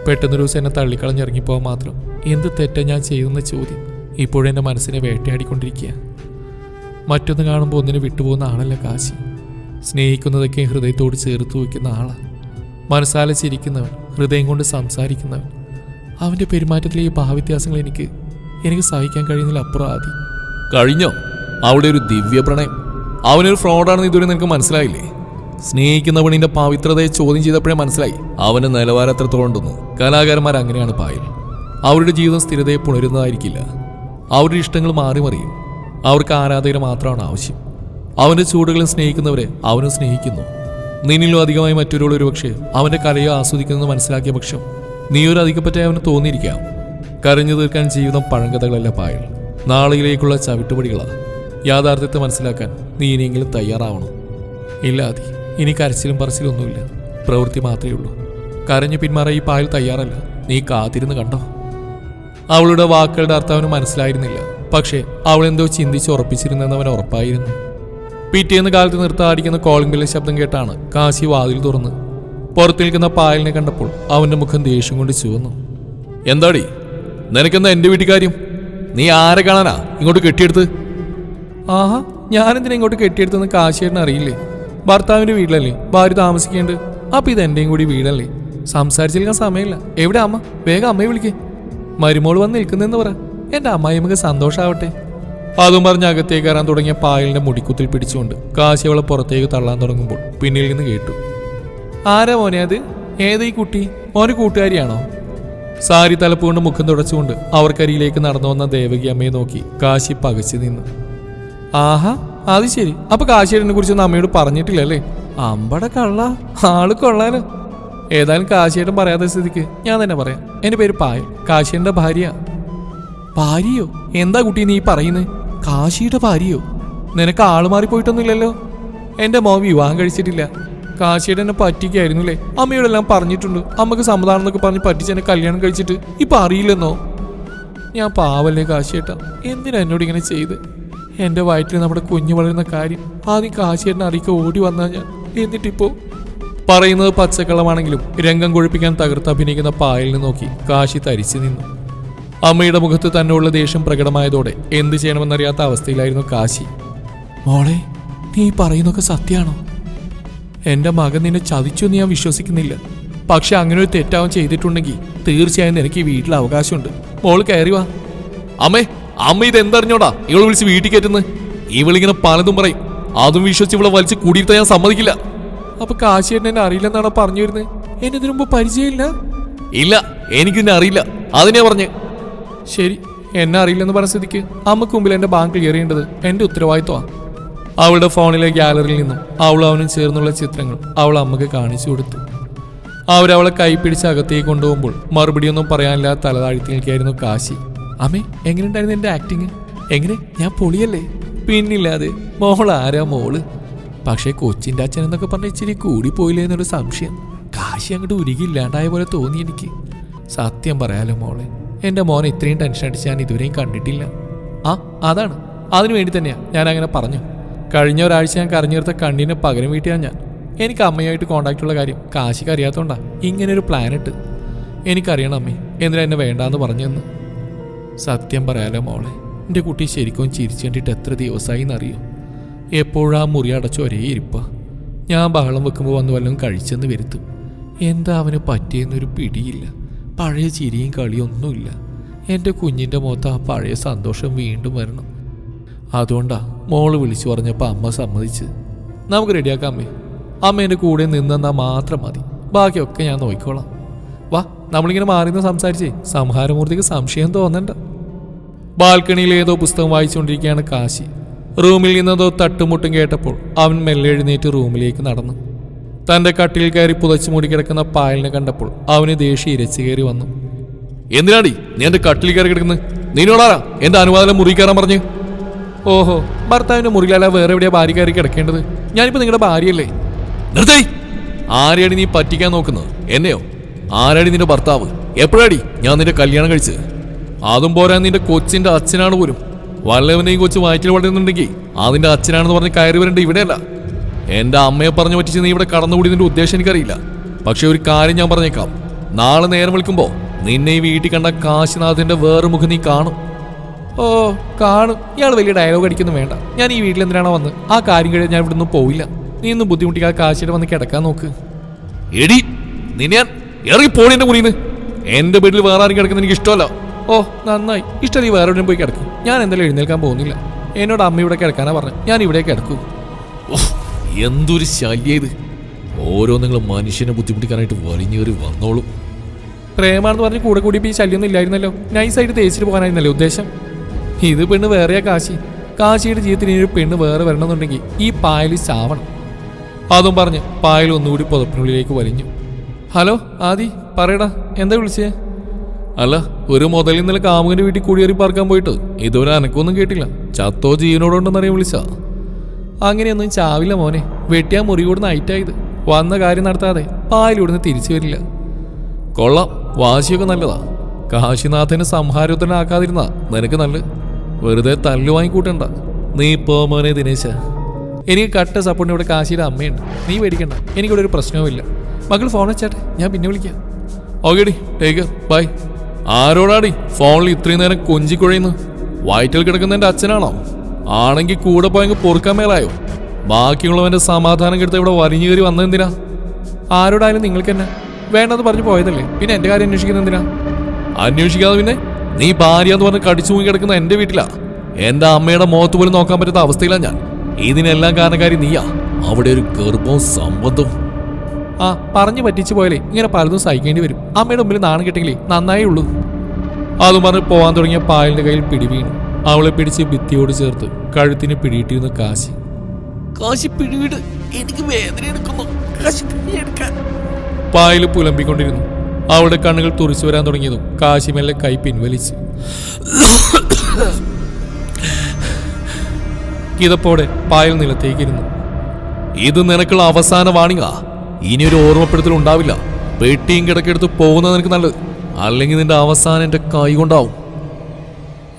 പെട്ടെന്നൊരു ദിവസം എന്നെ തള്ളിക്കളഞ്ഞിറങ്ങിപ്പോകാൻ മാത്രം എന്ത് തെറ്റാ ഞാൻ ചെയ്തെന്ന ചോദ്യം ഇപ്പോഴെന്റെ മനസ്സിനെ വേട്ടയാടിക്കൊണ്ടിരിക്കുക മറ്റൊന്ന് കാണുമ്പോൾ ഒന്നിനെ വിട്ടുപോകുന്ന ആളല്ല കാശി. സ്നേഹിക്കുന്നതൊക്കെ ഹൃദയത്തോട് ചേർത്ത് വയ്ക്കുന്ന ആളാണ് മനസ്സാലെ ചിരിക്കുന്നവൻ ഹൃദയം കൊണ്ട് സംസാരിക്കുന്നവൻ. അവന്റെ പെരുമാറ്റത്തിലെ ഈ ഭാവവ്യത്യാസങ്ങൾ എനിക്ക് എനിക്ക് സഹിക്കാൻ കഴിയുന്നില്ല അപ്പുറം ആദി കഴിഞ്ഞോ? അവിടെ ഒരു ദിവ്യ പ്രണയം അവനൊരു ഫ്രോഡാണെന്ന് ഇതുവരെ നിനക്ക് മനസ്സിലായില്ലേ? സ്നേഹിക്കുന്ന പെണ്ണിന്റെ പവിത്രതയെ ചോദ്യം ചെയ്തപ്പോഴേ മനസ്സിലായി. അവന് നിലവാരം എത്രത്തോളം ഉണ്ടെന്ന്. കലാകാരന്മാർ അങ്ങനെയാണ് പായൽ. അവരുടെ ജീവിതം സ്ഥിരതയെ പുണരുന്നതായിരിക്കില്ല. അവരുടെ ഇഷ്ടങ്ങൾ മാറി മറിയും അവർക്ക് ആരാധകരെ മാത്രമാണ് ആവശ്യം. അവന്റെ ചൂടുകളെ സ്നേഹിക്കുന്നവരെ അവനും സ്നേഹിക്കുന്നു. നിന്നിലും അധികമായി മറ്റൊരാൾ ഒരു പക്ഷേ അവന്റെ കലയെ ആസ്വദിക്കുന്നത് മനസ്സിലാക്കിയ പക്ഷം നീ ഒരു അധികപ്പറ്റായി അവന് തോന്നിയിരിക്കാം. കരഞ്ഞു തീർക്കാൻ ജീവിതം പഴങ്കഥകളല്ല പായൽ. നാളിലേക്കുള്ള ചവിട്ടുപടികളാണ് യാഥാർത്ഥ്യത്തെ മനസ്സിലാക്കാൻ നീ ഇനിയെങ്കിലും തയ്യാറാവണം. ഇല്ല അതി ഇനി കരച്ചിലും പറച്ചിലും ഒന്നുമില്ല. പ്രവൃത്തി മാത്രമേ ഉള്ളൂ. കരഞ്ഞു പിന്മാറാൻ ഈ പായൽ തയ്യാറല്ല. നീ കാത്തിരുന്ന് കണ്ടോ? അവളുടെ വാക്കുകളുടെ അർത്ഥം അവന് മനസ്സിലായിരുന്നില്ല. പക്ഷേ എന്തോ ചിന്തിച്ച് ഉറപ്പിച്ചിരുന്നെന്ന് അവൻ ഉറപ്പായിരുന്നു. പിറ്റേന്ന് കാലത്ത് നിർത്താടിക്കുന്ന കോളിംഗ് ശബ്ദം കേട്ടാണ് കാശി വാതിൽ തുറന്ന് പുറത്തു നിൽക്കുന്ന പായലിനെ കണ്ടപ്പോൾ അവന്റെ മുഖം ദേഷ്യം കൊണ്ട് ചുവന്നു. എന്താടി? നിനക്കെന്താ എന്റെ വീട്ടുകാര്യം? നീ ആരെ കാണാനാ ഇങ്ങോട്ട് കെട്ടിയെടുത്ത്? ആഹാ ഞാനെന്തിനാ ഇങ്ങോട്ട് കെട്ടിയെടുത്തെന്ന് കാശിയേട്ടൻ അറിയില്ലേ? ഭർത്താവിന്റെ വീട്ടിലല്ലേ? ഭാര്യ താമസിക്കേണ്ട അപ്പൊ ഇത് എന്റെയും കൂടി വീടല്ലേ? സംസാരിച്ചിരിക്കാൻ സമയമില്ല. എവിടെ അമ്മ? വേഗം അമ്മയെ വിളിക്കേ. മരുമോൾ വന്ന് നിൽക്കുന്നെന്ന് പറ. എന്റെ അമ്മായിമ്മക്ക് സന്തോഷാവട്ടെ. അതും പറഞ്ഞ് അകത്തേക്ക് കയറാൻ തുടങ്ങിയ പായലിന്റെ മുടിക്കുത്തിൽ പിടിച്ചുകൊണ്ട് കാശി അവളെ പുറത്തേക്ക് തള്ളാൻ തുടങ്ങുമ്പോൾ പിന്നിൽ നിന്ന് കേട്ടു. ആരാ മോനെ അത്? ഏതാ ഈ കുട്ടി? മോന് കൂട്ടുകാരിയാണോ? സാരി തലപ്പുകൊണ്ട് മുഖം തുടച്ചുകൊണ്ട് അവർക്കരിയിലേക്ക് നടന്നു വന്ന ദേവകി അമ്മയെ നോക്കി കാശി പകച്ചു നിന്നു. ആഹാ അത് ശരി. അപ്പൊ കാശിയേട്ടനെ കുറിച്ചൊന്നും അമ്മയോട് പറഞ്ഞിട്ടില്ല അല്ലേ? അമ്പട കള്ള ആൾ കൊള്ളാന്. ഏതായാലും കാശിയേട്ടൻ പറയാത്ത സ്ഥിതിക്ക് ഞാൻ തന്നെ പറയാം. എന്റെ പേര് പായൽ. കാശേടിന്റെ ഭാര്യ. ഭാര്യയോ? എന്താ കുട്ടി നീ പറയുന്നത് കാശിയുടെ ഭാര്യയോ? നിനക്ക് ആൾ മാറിപ്പോയിട്ടൊന്നുമില്ലല്ലോ? എന്റെ മോ വിവാഹം കഴിച്ചിട്ടില്ല. കാശിയുടെ എന്നെ പറ്റിക്കായിരുന്നുല്ലേ? അമ്മയോടെല്ലാം പറഞ്ഞിട്ടുണ്ട്. അമ്മയ്ക്ക് സമ്മതാനം എന്നൊക്കെ പറഞ്ഞ് പറ്റിച്ച് എന്നെ കല്യാണം കഴിച്ചിട്ട് ഇപ്പൊ അറിയില്ലെന്നോ? ഞാൻ പാവല്ലേ കാശിയേട്ട. എന്തിനാ എന്നോട് ഇങ്ങനെ ചെയ്ത്? എന്റെ വയറ്റിൽ നമ്മുടെ കുഞ്ഞു വളരുന്ന കാര്യം ആദ്യം കാശിയേട്ടനെ അറിയിക്കാൻ ഓടി വന്നാൽ ഞാൻ എന്നിട്ടിപ്പോ പറയുന്നത് പച്ചക്കളമാണെങ്കിലും രംഗം കൊഴിപ്പിക്കാൻ തകർത്ത് അഭിനയിക്കുന്ന പായലിനെ നോക്കി കാശി തരിച്ചു നിന്നു. അമ്മയുടെ മുഖത്ത് തന്നോടുള്ള ദേഷ്യം പ്രകടമായതോടെ എന്ത് ചെയ്യണമെന്നറിയാത്ത അവസ്ഥയിലായിരുന്നു കാശി. മോളെ നീ പറയുന്നൊക്കെ സത്യാണോ എന്റെ മകൻ നിന്നെ ചതിച്ചു എന്ന് ഞാൻ വിശ്വസിക്കുന്നില്ല. പക്ഷെ അങ്ങനെ ഒരു തെറ്റാവും ചെയ്തിട്ടുണ്ടെങ്കിൽ തീർച്ചയായും നിനക്ക് ഈ വീട്ടിൽ അവകാശമുണ്ട്. മോൾ കയറി വാ. അമ്മേ! അമ്മ ഇത് എന്തറിഞ്ഞോടാ? ഇവളെ വിളിച്ച് വീട്ടിൽ കയറ്റുന്നത് ഇവളിങ്ങനെ പലതും പറയും. അതും വിശ്വസിച്ച് ഇവളെ വലിച്ച് കൂടിയിരുത്താൻ ഞാൻ സമ്മതിക്കില്ല. അപ്പൊ കാശിയേട്ടൻ എന്നെ അറിയില്ലെന്നാണ് പറഞ്ഞു വരുന്നത് എന്നെ ഇതിനു മുമ്പ് പരിചയമില്ല? ഇല്ല എനിക്ക് നിന്നെ അറിയില്ല. അതിനെ പറഞ്ഞ്. ശരി എന്നെ അറിയില്ലെന്ന് പറഞ്ഞ സ്ഥിതിക്ക് അമ്മയ്ക്ക് മുമ്പിൽ എന്റെ ബാങ്ക് കയറിയേണ്ടത് എന്റെ ഉത്തരവാദിത്വമാണ് അവളുടെ ഫോണിലെ ഗ്യാലറിയിൽ നിന്നും അവൾ അവനും ചേർന്നുള്ള ചിത്രങ്ങൾ അവൾ അമ്മയ്ക്ക് കാണിച്ചു കൊടുത്തു. അവരവളെ കൈപ്പിടിച്ച് അകത്തേക്ക് കൊണ്ടുപോകുമ്പോൾ മറുപടിയൊന്നും പറയാനില്ലാതെ തലതാഴ്ത്തി നിൽക്കുകയായിരുന്നു കാശി. അമ്മേ എങ്ങനെയുണ്ടായിരുന്നു എന്റെ ആക്ടിങ് എങ്ങനെ? ഞാൻ പൊളിയല്ലേ? പിന്നില്ലാതെ മോൾ ആരാ മോൾ? പക്ഷേ കൊച്ചിന്റെ അച്ഛൻ എന്നൊക്കെ പറഞ്ഞ ഇച്ചിരി കൂടിപ്പോയില്ലേ എന്നൊരു സംശയം. കാശി അങ്ങോട്ട് ഉരുകില്ലാണ്ടായ പോലെ തോന്നി എനിക്ക്. സത്യം പറയാലോ മോളെ എന്റെ മോനെ ഇത്രയും ടെൻഷൻ അടിച്ച് ഞാൻ ഇതുവരെയും കണ്ടിട്ടില്ല. ആ അതാണ്. അതിനു വേണ്ടി തന്നെയാ ഞാൻ അങ്ങനെ പറഞ്ഞു. കഴിഞ്ഞ ഒരാഴ്ച ഞാൻ കറിഞ്ഞെടുത്ത കണ്ണിനെ പകരം വീട്ടിയാണ് ഞാൻ. എനിക്ക് അമ്മയായിട്ട് ഉള്ള കാര്യം കാശിക്ക് അറിയാത്തോണ്ടാ ഇങ്ങനെ ഒരു ഇട്ട്. എനിക്കറിയണം അമ്മേ എന്തിനാ എന്നെ വേണ്ടാന്ന് പറഞ്ഞെന്ന്. സത്യം പറയാലോ മോളെ എന്റെ കുട്ടി ശരിക്കും ചിരിച്ചു കണ്ടിട്ട് എത്ര ദിവസമായി എന്നറിയോ? എപ്പോഴാ മുറി അടച്ച ഒരേ ഇരിപ്പ? ഞാൻ ബഹളം വെക്കുമ്പോൾ വന്ന് വല്ലതും കഴിച്ചെന്ന് വരുത്തും. എന്താ അവന് പറ്റിയെന്നൊരു പിടിയില്ല. പഴയ ചിരിയും കളിയൊന്നുമില്ല എന്റെ കുഞ്ഞിന്റെ മുഖത്ത് ആ പഴയ സന്തോഷം വീണ്ടും വരണം. അതുകൊണ്ടാ മോൾ വിളിച്ചു പറഞ്ഞപ്പോൾ അമ്മ സമ്മതിച്ച്. നമുക്ക് റെഡിയാക്കാം അമ്മേ. അമ്മ എന്റെ കൂടെ നിന്നെന്നാൽ മാത്രം മതി. ബാക്കിയൊക്കെ ഞാൻ നോക്കിക്കോളാം. വാ നമ്മളിങ്ങനെ മാറിന്ന് സംസാരിച്ചേ. സംഹാരമൂർത്തിക്ക് സംശയം തോന്നണ്ട. ബാൽക്കണിയിൽ ഏതോ പുസ്തകം വായിച്ചുകൊണ്ടിരിക്കുകയാണ് കാശി. റൂമിൽ നിന്നതോ തട്ടുമുട്ടും കേട്ടപ്പോൾ അവൻ മെല്ലെ എഴുന്നേറ്റ് റൂമിലേക്ക് നടന്നു. തന്റെ കട്ടിൽ കയറി പുതച്ചു മൂടി കിടക്കുന്ന പായലിനെ കണ്ടപ്പോൾ അവന് ദേഷ്യം ഇരച്ചു കയറി വന്നു. എന്തിനാടി നീ എന്റെ കട്ടിൽ കയറി കിടക്കുന്നത് നീനോടാരാ? എന്റെ അനുവാദം മുറി കയറാൻ പറഞ്ഞു. ഓഹോ ഭർത്താവിന്റെ മുറിയിലല്ല വേറെ എവിടെയാ ഭാര്യ കയറി കിടക്കേണ്ടത്? ഞാനിപ്പോൾ നിങ്ങളുടെ ഭാര്യയല്ലേ? നിർത്തേ ആരെയാണ് നീ പറ്റിക്കാൻ നോക്കുന്നത്? എന്നെയോ? ആരാടി നിന്റെ ഭർത്താവ്? എപ്പോഴാടി ഞാൻ നിന്റെ കല്യാണം കഴിച്ചത്? അതും പോരാ നിന്റെ കൊച്ചിന്റെ അച്ഛനാണ് പോലും. വല്ലവനെയും കൊച്ചു വയറ്റിൽ വളരുന്നുണ്ടെങ്കിൽ അതിന്റെ അച്ഛനാണെന്ന് പറഞ്ഞ് കയറി വരേണ്ട ഇവിടെയല്ല. എന്റെ അമ്മയെ പറഞ്ഞു പറ്റിച്ച് നീ ഇവിടെ കടന്നുകൂടി നിന്റെ ഉദ്ദേശം എനിക്കറിയില്ല. പക്ഷെ ഒരു കാര്യം ഞാൻ പറഞ്ഞേക്കാം. നാളെ നേരം വിളിക്കുമ്പോ നിന്നെ ഈ വീട്ടിൽ കണ്ട കാശിനാഥിന്റെ വേറെ മുഖം നീ കാണും. ഓ കാണും. ഇയാൾ വലിയ ഡയലോഗ് അടിക്കുന്നു വേണ്ട. ഞാൻ ഈ വീട്ടിൽ എന്തിനാണോ വന്ന്? ആ കാര്യം കഴിഞ്ഞ് ഞാൻ ഇവിടുന്ന് പോയില്ല നീ ഒന്നും ബുദ്ധിമുട്ടിക്കാ കാശിയുടെ വന്ന് കിടക്കാൻ നോക്ക്. എടി നിന്നെ ഞാൻ ഇറങ്ങി പോണി എന്റെ വീട്ടിൽ വേറെ ആരും കിടക്കുന്നത് എനിക്ക് ഇഷ്ടമല്ല ഓ നന്നായി. ഇഷ്ടം നീ വേറെ പോയി കിടക്കും. ഞാൻ എന്തായാലും എഴുന്നേൽക്കാൻ പോകുന്നില്ല. എന്നോട് അമ്മ ഇവിടെ കിടക്കാനാ പറഞ്ഞു ഞാൻ ഇവിടെ കിടക്കൂ. എന്തൊരു ശല്യ ഇത്. ഓരോ നിങ്ങൾ മനുഷ്യനെ ബുദ്ധിമുട്ടിക്കാനായിട്ട് വലിഞ്ഞേറി വന്നോളൂ. പ്രേമാണെന്ന് പറഞ്ഞ് കൂടെ കൂടി ഈ ശല്യമൊന്നും ഇല്ലായിരുന്നല്ലോ. നൈസായിട്ട് തേച്ചിട്ട് പോകാനായിരുന്നല്ലോ ഉദ്ദേശം? ഇത് പെണ്ണ് വേറെയാ കാശി. കാശിയുടെ ജീവിതത്തിന് ഒരു പെണ്ണ് വേറെ വരണമെന്നുണ്ടെങ്കിൽ ഈ പായൽ ചാവണം. അതും പറഞ്ഞ് പായൽ ഒന്നുകൂടി പുതപ്പിനുള്ളിലേക്ക് വലിഞ്ഞു. ഹലോ ആദി പറയടാ. എന്താ വിളിച്ചേ? അല്ല ഒരു മുതൽ ഇന്നലെ കാമുകന്റെ വീട്ടിൽ കുടിയേറി പാർക്കാൻ പോയിട്ട് ഇതുവരെ അനക്കൊന്നും കേട്ടില്ല. ചത്തോ ജീവനോടുണ്ടെന്നറിയാൻ വിളിച്ച അങ്ങനെയൊന്നും ചാവില്ല മോനെ. വെട്ടിയാ മുറി കൂടെ നൈറ്റായത് വന്ന കാര്യം നടത്താതെ പാലിവിടുന്ന് തിരിച്ചു വരില്ല. കൊള്ളാം വാശിയൊക്കെ നല്ലതാ. കാശിനാഥനെ സംഹാരോധനാക്കാതിരുന്ന നിനക്ക് നല്ല. വെറുതെ തല്ലു വാങ്ങിക്കൂട്ടണ്ട. നീ ഇപ്പോ മോനെ ദിനേശ. എനിക്ക് കട്ട സപ്പോർട്ടിന് ഇവിടെ കാശിയുടെ അമ്മയുണ്ട്. നീ പേടിക്കണ്ട. എനിക്കിവിടെ ഒരു പ്രശ്നവുമില്ല. മകൾ ഫോൺ വെച്ചാട്ടെ. ഞാൻ പിന്നെ വിളിക്കാം. ഓക്കേടി ടേക്ക് ബൈ ആരോടാടി ഫോണിൽ ഇത്രയും നേരം കൊഞ്ചിക്കുഴയുന്നു വയറ്റിൽ കിടക്കുന്ന എന്റെ അച്ഛനാണോ? ആണെങ്കിൽ കൂടെ പോയെങ്കിൽ പൊറുക്കാൻ മേലായോ? ബാക്കിയുള്ളവന്റെ സമാധാനം കെടുത്ത് ഇവിടെ വരിഞ്ഞു കയറി വന്നതെന്തിനാ ആരോടായാലും നിങ്ങൾക്ക് തന്നെ വേണ്ടെന്ന് പറഞ്ഞു പോയതല്ലേ? പിന്നെ എന്റെ കാര്യം അന്വേഷിക്കുന്നത് എന്തിനാ? അന്വേഷിക്കാതെ പിന്നെ നീ ഭാര്യ എന്ന് പറഞ്ഞ് കടിച്ചു മുങ്ങി കിടക്കുന്ന എന്റെ വീട്ടിലാ. എന്റെ അമ്മയുടെ മുഖത്ത് പോലും നോക്കാൻ പറ്റാത്ത അവസ്ഥയിലാ ഞാൻ. ഇതിനെല്ലാം കാരണക്കാരി നീയാ. അവിടെ ഒരു ഗർഭവും സമ്പത്തും ആ പറഞ്ഞു പറ്റിച്ചു പോയാലേ ഇങ്ങനെ പലതും സഹിക്കേണ്ടി വരും. അമ്മയുടെ മുമ്പിൽ നാണം കിട്ടിയെങ്കിലേ നന്നായി ഉള്ളൂ. അതും പറഞ്ഞ് പോവാൻ തുടങ്ങിയ പായലിന്റെ കയ്യിൽ പിടിവീണു. അവളെ പിടിച്ച് ഭിത്തിയോട് ചേർത്ത് കഴുത്തിന് പിടിയിട്ടിരുന്ന കാശി. കാശി പിടിവിട് എനിക്ക് വേദന എടുക്കുന്നു. കാശി എടുക്കാൻ. പായൽ പുലമ്പിക്കൊണ്ടിരുന്നു. അവളുടെ കണ്ണുകൾ തുറിച്ചു വരാൻ തുടങ്ങിയതും കാശി മെല്ലെ കൈ പിൻവലിച്ചു. ഇതപ്പോടെ പായൽ നിലത്തേക്കിരുന്നു. ഇത് നിനക്കുള്ള അവസാന വാണിങ്ങാ? ഇനി ഒരു ഓർമ്മപ്പെടുത്തൽ ഉണ്ടാവില്ല. പെട്ടിയും കിടക്കെടുത്ത് പോകുന്നത് നിനക്ക് നല്ലത്. അല്ലെങ്കിൽ നിന്റെ അവസാനം എന്റെ കൈ കൊണ്ടാവും.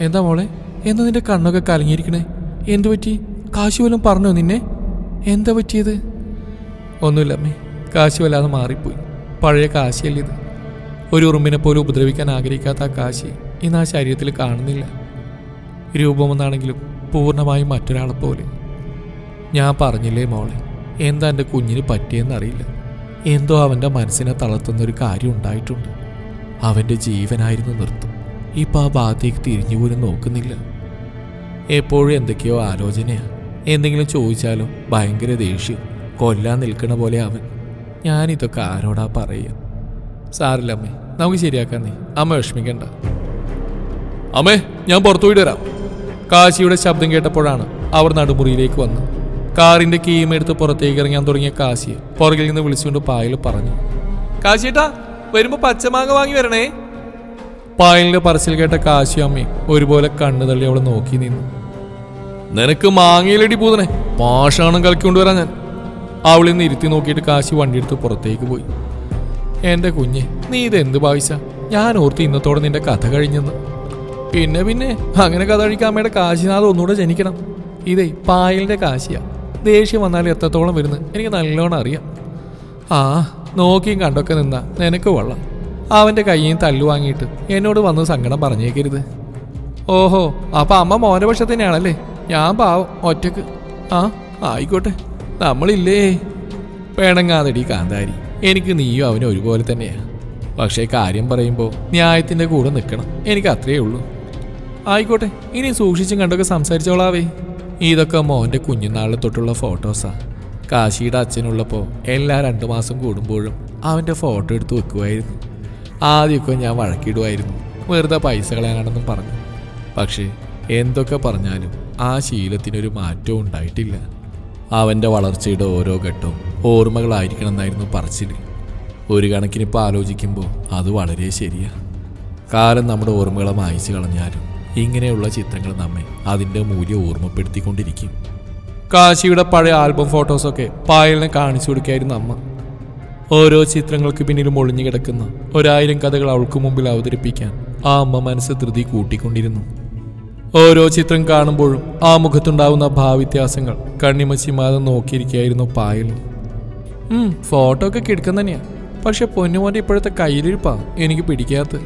എന്താ മോളെ? എന്താ നിന്റെ കണ്ണൊക്കെ കലങ്ങിയിരിക്കണേ? എന്തു പറ്റി? കാശി വല്ലതും പറഞ്ഞോ നിന്നെ? എന്താ പറ്റിയത്? ഒന്നുമില്ല അമ്മേ. കാശി വല്ലാതെ മാറിപ്പോയി. പഴയ കാശിയല്ല ഇത്. ഒരു ഉറുമ്പിനെ പോലും ഉപദ്രവിക്കാൻ ആഗ്രഹിക്കാത്ത ആ കാശി ഇന്ന് ആ ശരീരത്തിൽ കാണുന്നില്ല. രൂപമെന്നാണെങ്കിലും പൂർണമായും മറ്റൊരാളെ പോലെ. ഞാൻ പറഞ്ഞില്ലേ മോളെ? എന്താ എന്റെ കുഞ്ഞിന് പറ്റിയെന്നറിയില്ല എന്തോ അവന്റെ മനസ്സിനെ തളർത്തുന്ന ഒരു കാര്യം ഉണ്ടായിട്ടുണ്ട്. അവന്റെ ജീവനായിരുന്നു നിർത്തും. ഇപ്പം ആ ഭാഗത്തേക്ക് തിരിഞ്ഞു പോലും നോക്കുന്നില്ല. എപ്പോഴും എന്തൊക്കെയോ ആലോചനയാണ് എന്തെങ്കിലും ചോദിച്ചാലും ഭയങ്കര ദേഷ്യം. കൊല്ലാൻ നിൽക്കണ പോലെ അവൻ. ഞാനിതൊക്കെ ആരോടാ പറയുക സാറില്ല അമ്മേ നമുക്ക് ശരിയാക്കാൻ നീ. അമ്മ വിഷമിക്കണ്ട. അമ്മേ ഞാൻ പുറത്തു പോയിട്ട് വരാം. കാശിയുടെ ശബ്ദം കേട്ടപ്പോഴാണ് അവർ നടുമുറിയിലേക്ക് വന്നു കാറിന്റെ കീം എടുത്ത് പുറത്തേക്ക് ഇറങ്ങാൻ തുടങ്ങിയ കാശിയെ പുറകിൽ നിന്ന് വിളിച്ചുകൊണ്ട് പായൽ പറഞ്ഞു. കാശിയേട്ടാ വരുമ്പോ പച്ചമാങ്ങ വാങ്ങി വരണേ. പായലിന്റെ പറച്ചിൽ കേട്ട കാശി അമ്മയും ഒരുപോലെ കണ്ണു തള്ളി അവളെ നോക്കി നിന്നു. നിനക്ക് മാങ്ങയിലടി പൂതനെ പാഷാണം കളിക്കൊണ്ട് വരാൻ ഞാൻ. അവളിൽ നിന്ന് ഇരുത്തി നോക്കിയിട്ട് കാശി വണ്ടിയെടുത്ത് പുറത്തേക്ക് പോയി. എന്റെ കുഞ്ഞെ നീ ഇതെന്ത് ഭാവിച്ച ഞാൻ ഓർത്ത് ഇന്നത്തോടെ നിന്റെ കഥ കഴിഞ്ഞെന്ന്. പിന്നെ പിന്നെ അങ്ങനെ കഥ കഴിക്കാൻ അമ്മയുടെ കാശിനാഥ് ഒന്നുകൂടെ ജനിക്കണം. ഇതേ പായലിന്റെ കാശിയാ. ദേഷ്യം വന്നാൽ എത്രത്തോളം വരുന്നത് എനിക്ക് നല്ലോണം അറിയാം. ആ നോക്കിയും കണ്ടൊക്കെ നിന്നാ നിനക്ക് കൊള്ളാം. അവന്റെ കയ്യിൽ തല്ലു വാങ്ങിയിട്ട് എന്നോട് വന്ന് സങ്കടം പറഞ്ഞേക്കരുത്. ഓഹോ അപ്പം അമ്മ മോന്റെ പക്ഷത്തിനാണല്ലേ? ഞാൻ പാവം ഒറ്റയ്ക്ക്. ആ ആയിക്കോട്ടെ നമ്മളില്ലേ? പേണങ്ങാതടി കാന്താരി. എനിക്ക് നീയും അവനും ഒരുപോലെ തന്നെയാണ് പക്ഷേ കാര്യം പറയുമ്പോൾ ന്യായത്തിന്റെ കൂടെ നിൽക്കണം. എനിക്ക് അത്രയേ ഉള്ളൂ. ആയിക്കോട്ടെ ഇനി സൂക്ഷിച്ചും കണ്ടൊക്കെ സംസാരിച്ചോളാവേ. ഇതൊക്കെ മോന്റെ കുഞ്ഞുനാളിൽ തൊട്ടുള്ള ഫോട്ടോസാ. കാശിയുടെ അച്ഛനുള്ളപ്പോൾ എല്ലാ രണ്ടു മാസം കൂടുമ്പോഴും അവന്റെ ഫോട്ടോ എടുത്ത് വെക്കുമായിരുന്നു ആദ്യമൊക്കെ ഞാൻ വഴക്കിടുമായിരുന്നു വെറുതെ പൈസ കളയാനാണെന്നും പറഞ്ഞു. പക്ഷേ എന്തൊക്കെ പറഞ്ഞാലും ആ ശീലത്തിനൊരു മാറ്റവും ഉണ്ടായിട്ടില്ല. അവന്റെ വളർച്ചയുടെ ഓരോ ഘട്ടവും ഓർമ്മകളായിരിക്കണം എന്നായിരുന്നു പറച്ചിൽ ഒരു കണക്കിനിപ്പോൾ ആലോചിക്കുമ്പോൾ അത് വളരെ ശരിയാണ് കാലം നമ്മുടെ ഓർമ്മകളെ മായ്ച്ചു കളഞ്ഞാലും ഇങ്ങനെയുള്ള ചിത്രങ്ങൾ നമ്മെ അതിന്റെ മൂല്യം ഓർമ്മപ്പെടുത്തിക്കൊണ്ടിരിക്കും. കാശിയുടെ പഴയ ആൽബം ഫോട്ടോസൊക്കെ പായലിനെ കാണിച്ചു കൊടുക്കായിരുന്നു അമ്മ. ഓരോ ചിത്രങ്ങൾക്ക് പിന്നിലും ഒളിഞ്ഞു കിടക്കുന്ന ഒരായിരം കഥകൾ അവൾക്ക് മുമ്പിൽ അവതരിപ്പിക്കാൻ ആ അമ്മ മനസ്സ് ധൃതി കൂട്ടിക്കൊണ്ടിരുന്നു. ഓരോ ചിത്രം കാണുമ്പോഴും ആ മുഖത്തുണ്ടാവുന്ന ഭാവ്യത്യാസങ്ങൾ കണ്ണിമച്ചിമാതെ നോക്കിയിരിക്കുകയായിരുന്നു പായലും ഉം, ഫോട്ടോ ഒക്കെ കിടക്കുന്ന തന്നെയാ. പക്ഷെ പൊന്നുമോന്റെ ഇപ്പോഴത്തെ കയ്യിലിരിപ്പാ എനിക്ക് പിടിക്കാത്ത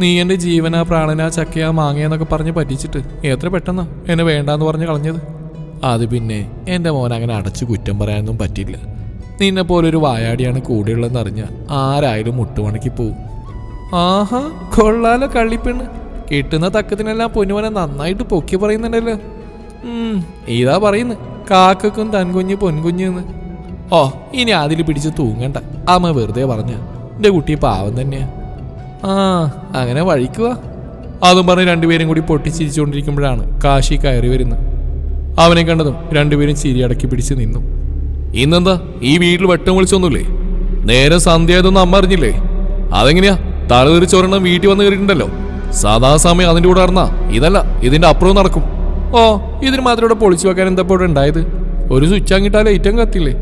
നീ എന്റെ ജീവനാ പ്രാണനാ ചക്കയാ മാങ്ങയെന്നൊക്കെ പറഞ്ഞ് പറ്റിച്ചിട്ട് എത്ര പെട്ടെന്നാ എന്നെ വേണ്ടാന്ന് പറഞ്ഞ് കളഞ്ഞത്? അത് പിന്നെ എന്റെ മോൻ അങ്ങനെ അടച്ചു കുറ്റം പറയാനൊന്നും പറ്റില്ല. നിന്നെ പോലൊരു വായാടിയാണ് കൂടെയുള്ളതെന്ന് അറിഞ്ഞ ആരായാലും മുട്ടുവണക്കി പോവും. ആഹാ കൊള്ളാലോ കള്ളിപ്പെണ്ണ്. കിട്ടുന്ന തക്കത്തിനെല്ലാം പൊന്നുവനെ നന്നായിട്ട് പൊക്കി പറയുന്നുണ്ടല്ലോ. ഇതാ പറയുന്നു കാക്കക്കും തൻകുഞ്ഞ് പൊൻകുഞ്ഞ് എന്ന് ഓ ഇനി അതിൽ പിടിച്ച് തൂങ്ങണ്ട. അമ്മ വെറുതെ പറഞ്ഞ എന്റെ കുട്ടി പാവം തന്നെയാ. ആ അങ്ങനെ വഴിക്കുക അതും പറഞ്ഞ് രണ്ടുപേരും കൂടി പൊട്ടിച്ചിരിച്ചുകൊണ്ടിരിക്കുമ്പോഴാണ് കാശി കയറി വരുന്നത്. അവനെ കണ്ടതും രണ്ടുപേരും ചിരി അടക്കി പിടിച്ച് നിന്നു. ഇന്നെന്താ ഈ വീട്ടിൽ വെട്ടം വിളിച്ചൊന്നുമില്ലേ? നേരെ സന്ധ്യയതൊന്നും അമ്മ അറിഞ്ഞില്ലേ? അതെങ്ങനെയാ തലതെറിച്ചൊരെണ്ണം വീട്ടിൽ വന്ന് കയറിയിട്ടുണ്ടല്ലോ. സാധാ സമയം അതിന്റെ കൂടെ നടന്നാ ഇതല്ല ഇതിന്റെ അപ്പുറവും നടക്കും. ഓ ഇതിന് മാത്രം ഇവിടെ പൊളിച്ചു വെക്കാൻ എന്താ ഉണ്ടായത്? ഒരു സ്വിച്ച് അങ്ങിട്ടാൽ ഏറ്റവും കത്തില്ലേ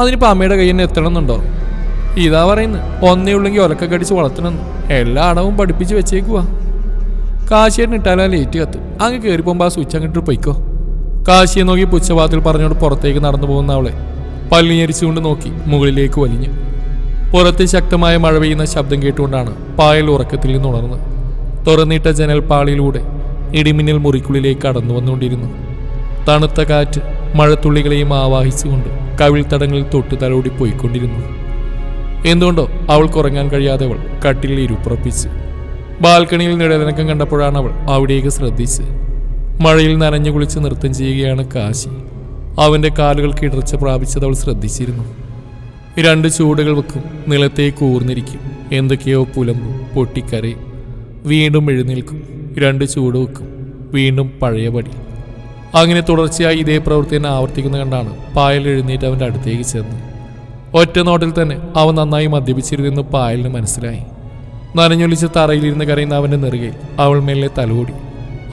അതിനിപ്പോൾ അമ്മയുടെ കയ്യിൽ നിന്ന് എത്തണമെന്നുണ്ടോ? ഇതാ പറയുന്നു ഒന്നേ ഉള്ളെങ്കിൽ ഒലക്ക കടിച്ച് വളർത്തണമെന്ന്. എല്ലാ അടവും പഠിപ്പിച്ച് വെച്ചേക്കുക കാശിയേട്ടൻ ഇട്ടാലാ ലേറ്റ് കത്ത്. അങ്ങ് കയറി പോകുമ്പോൾ ആ സ്വിച്ച് അങ്ങോട്ട് പൊയ്ക്കോ. കാശിയെ നോക്കി പുച്ഛവാതിൽ പറഞ്ഞോണ്ട് പുറത്തേക്ക് നടന്നു പോകുന്ന അവളെ പല്ലിഞ്ഞരിച്ചുകൊണ്ട് നോക്കി മുകളിലേക്ക് വലിഞ്ഞു. പുറത്ത് ശക്തമായ മഴ പെയ്യുന്ന ശബ്ദം കേട്ടുകൊണ്ടാണ് പായൽ ഉറക്കത്തിൽ നിന്ന് ഉണർന്നത്. തുറന്നിട്ട ജനൽപ്പാളിയിലൂടെ ഇടിമിന്നൽ മുറിക്കുള്ളിലേക്ക് കടന്നു വന്നുകൊണ്ടിരുന്നു. തണുത്ത കാറ്റ് മഴത്തുള്ളികളെയും ആവാഹിച്ചുകൊണ്ട് കവിൾത്തടങ്ങളിൽ തൊട്ടു തലോടി പോയിക്കൊണ്ടിരുന്നു. എന്തുകൊണ്ടോ അവൾക്ക് ഉറങ്ങാൻ കഴിയാതെ അവൾ കട്ടിലിൽ ഇരുപ്പുറപ്പിച്ച്. ബാൽക്കണിയിൽ നിഴലനക്കം കണ്ടപ്പോഴാണ് അവൾ അവിടേക്ക് ശ്രദ്ധിച്ച്. മഴയിൽ നനഞ്ഞു കുളിച്ച് നൃത്തം ചെയ്യുകയാണ് കാശി. അവന്റെ കാലുകൾ ഇടർച്ച പ്രാപിച്ചത് അവൾ ശ്രദ്ധിച്ചിരുന്നു. രണ്ട് ചൂടുകൾ വെക്കും നിലത്തേക്ക് ഊർന്നിരിക്കും. എന്തൊക്കെയോ പുലമ്പും പൊട്ടിക്കരയും. വീണ്ടും എഴുന്നേൽക്കും രണ്ട് ചൂട് വെക്കും വീണ്ടും പഴയപടി അങ്ങനെ തുടർച്ചയായി ഇതേ പ്രവൃത്തി തന്നെ ആവർത്തിക്കുന്ന കണ്ടാണ് പായൽ എഴുന്നേറ്റ് അവന്റെ അടുത്തേക്ക് ചെന്ന് ഒറ്റ നോട്ടിൽ തന്നെ അവൻ നന്നായി മദ്യപിച്ചിരുന്നെന്ന് പായലിന് മനസ്സിലായി. നനഞ്ഞൊലിച്ച് തറയിലിരുന്ന് കരയുന്ന അവന്റെ നെറുകയിൽ അവൾ മേലെ തലോടി.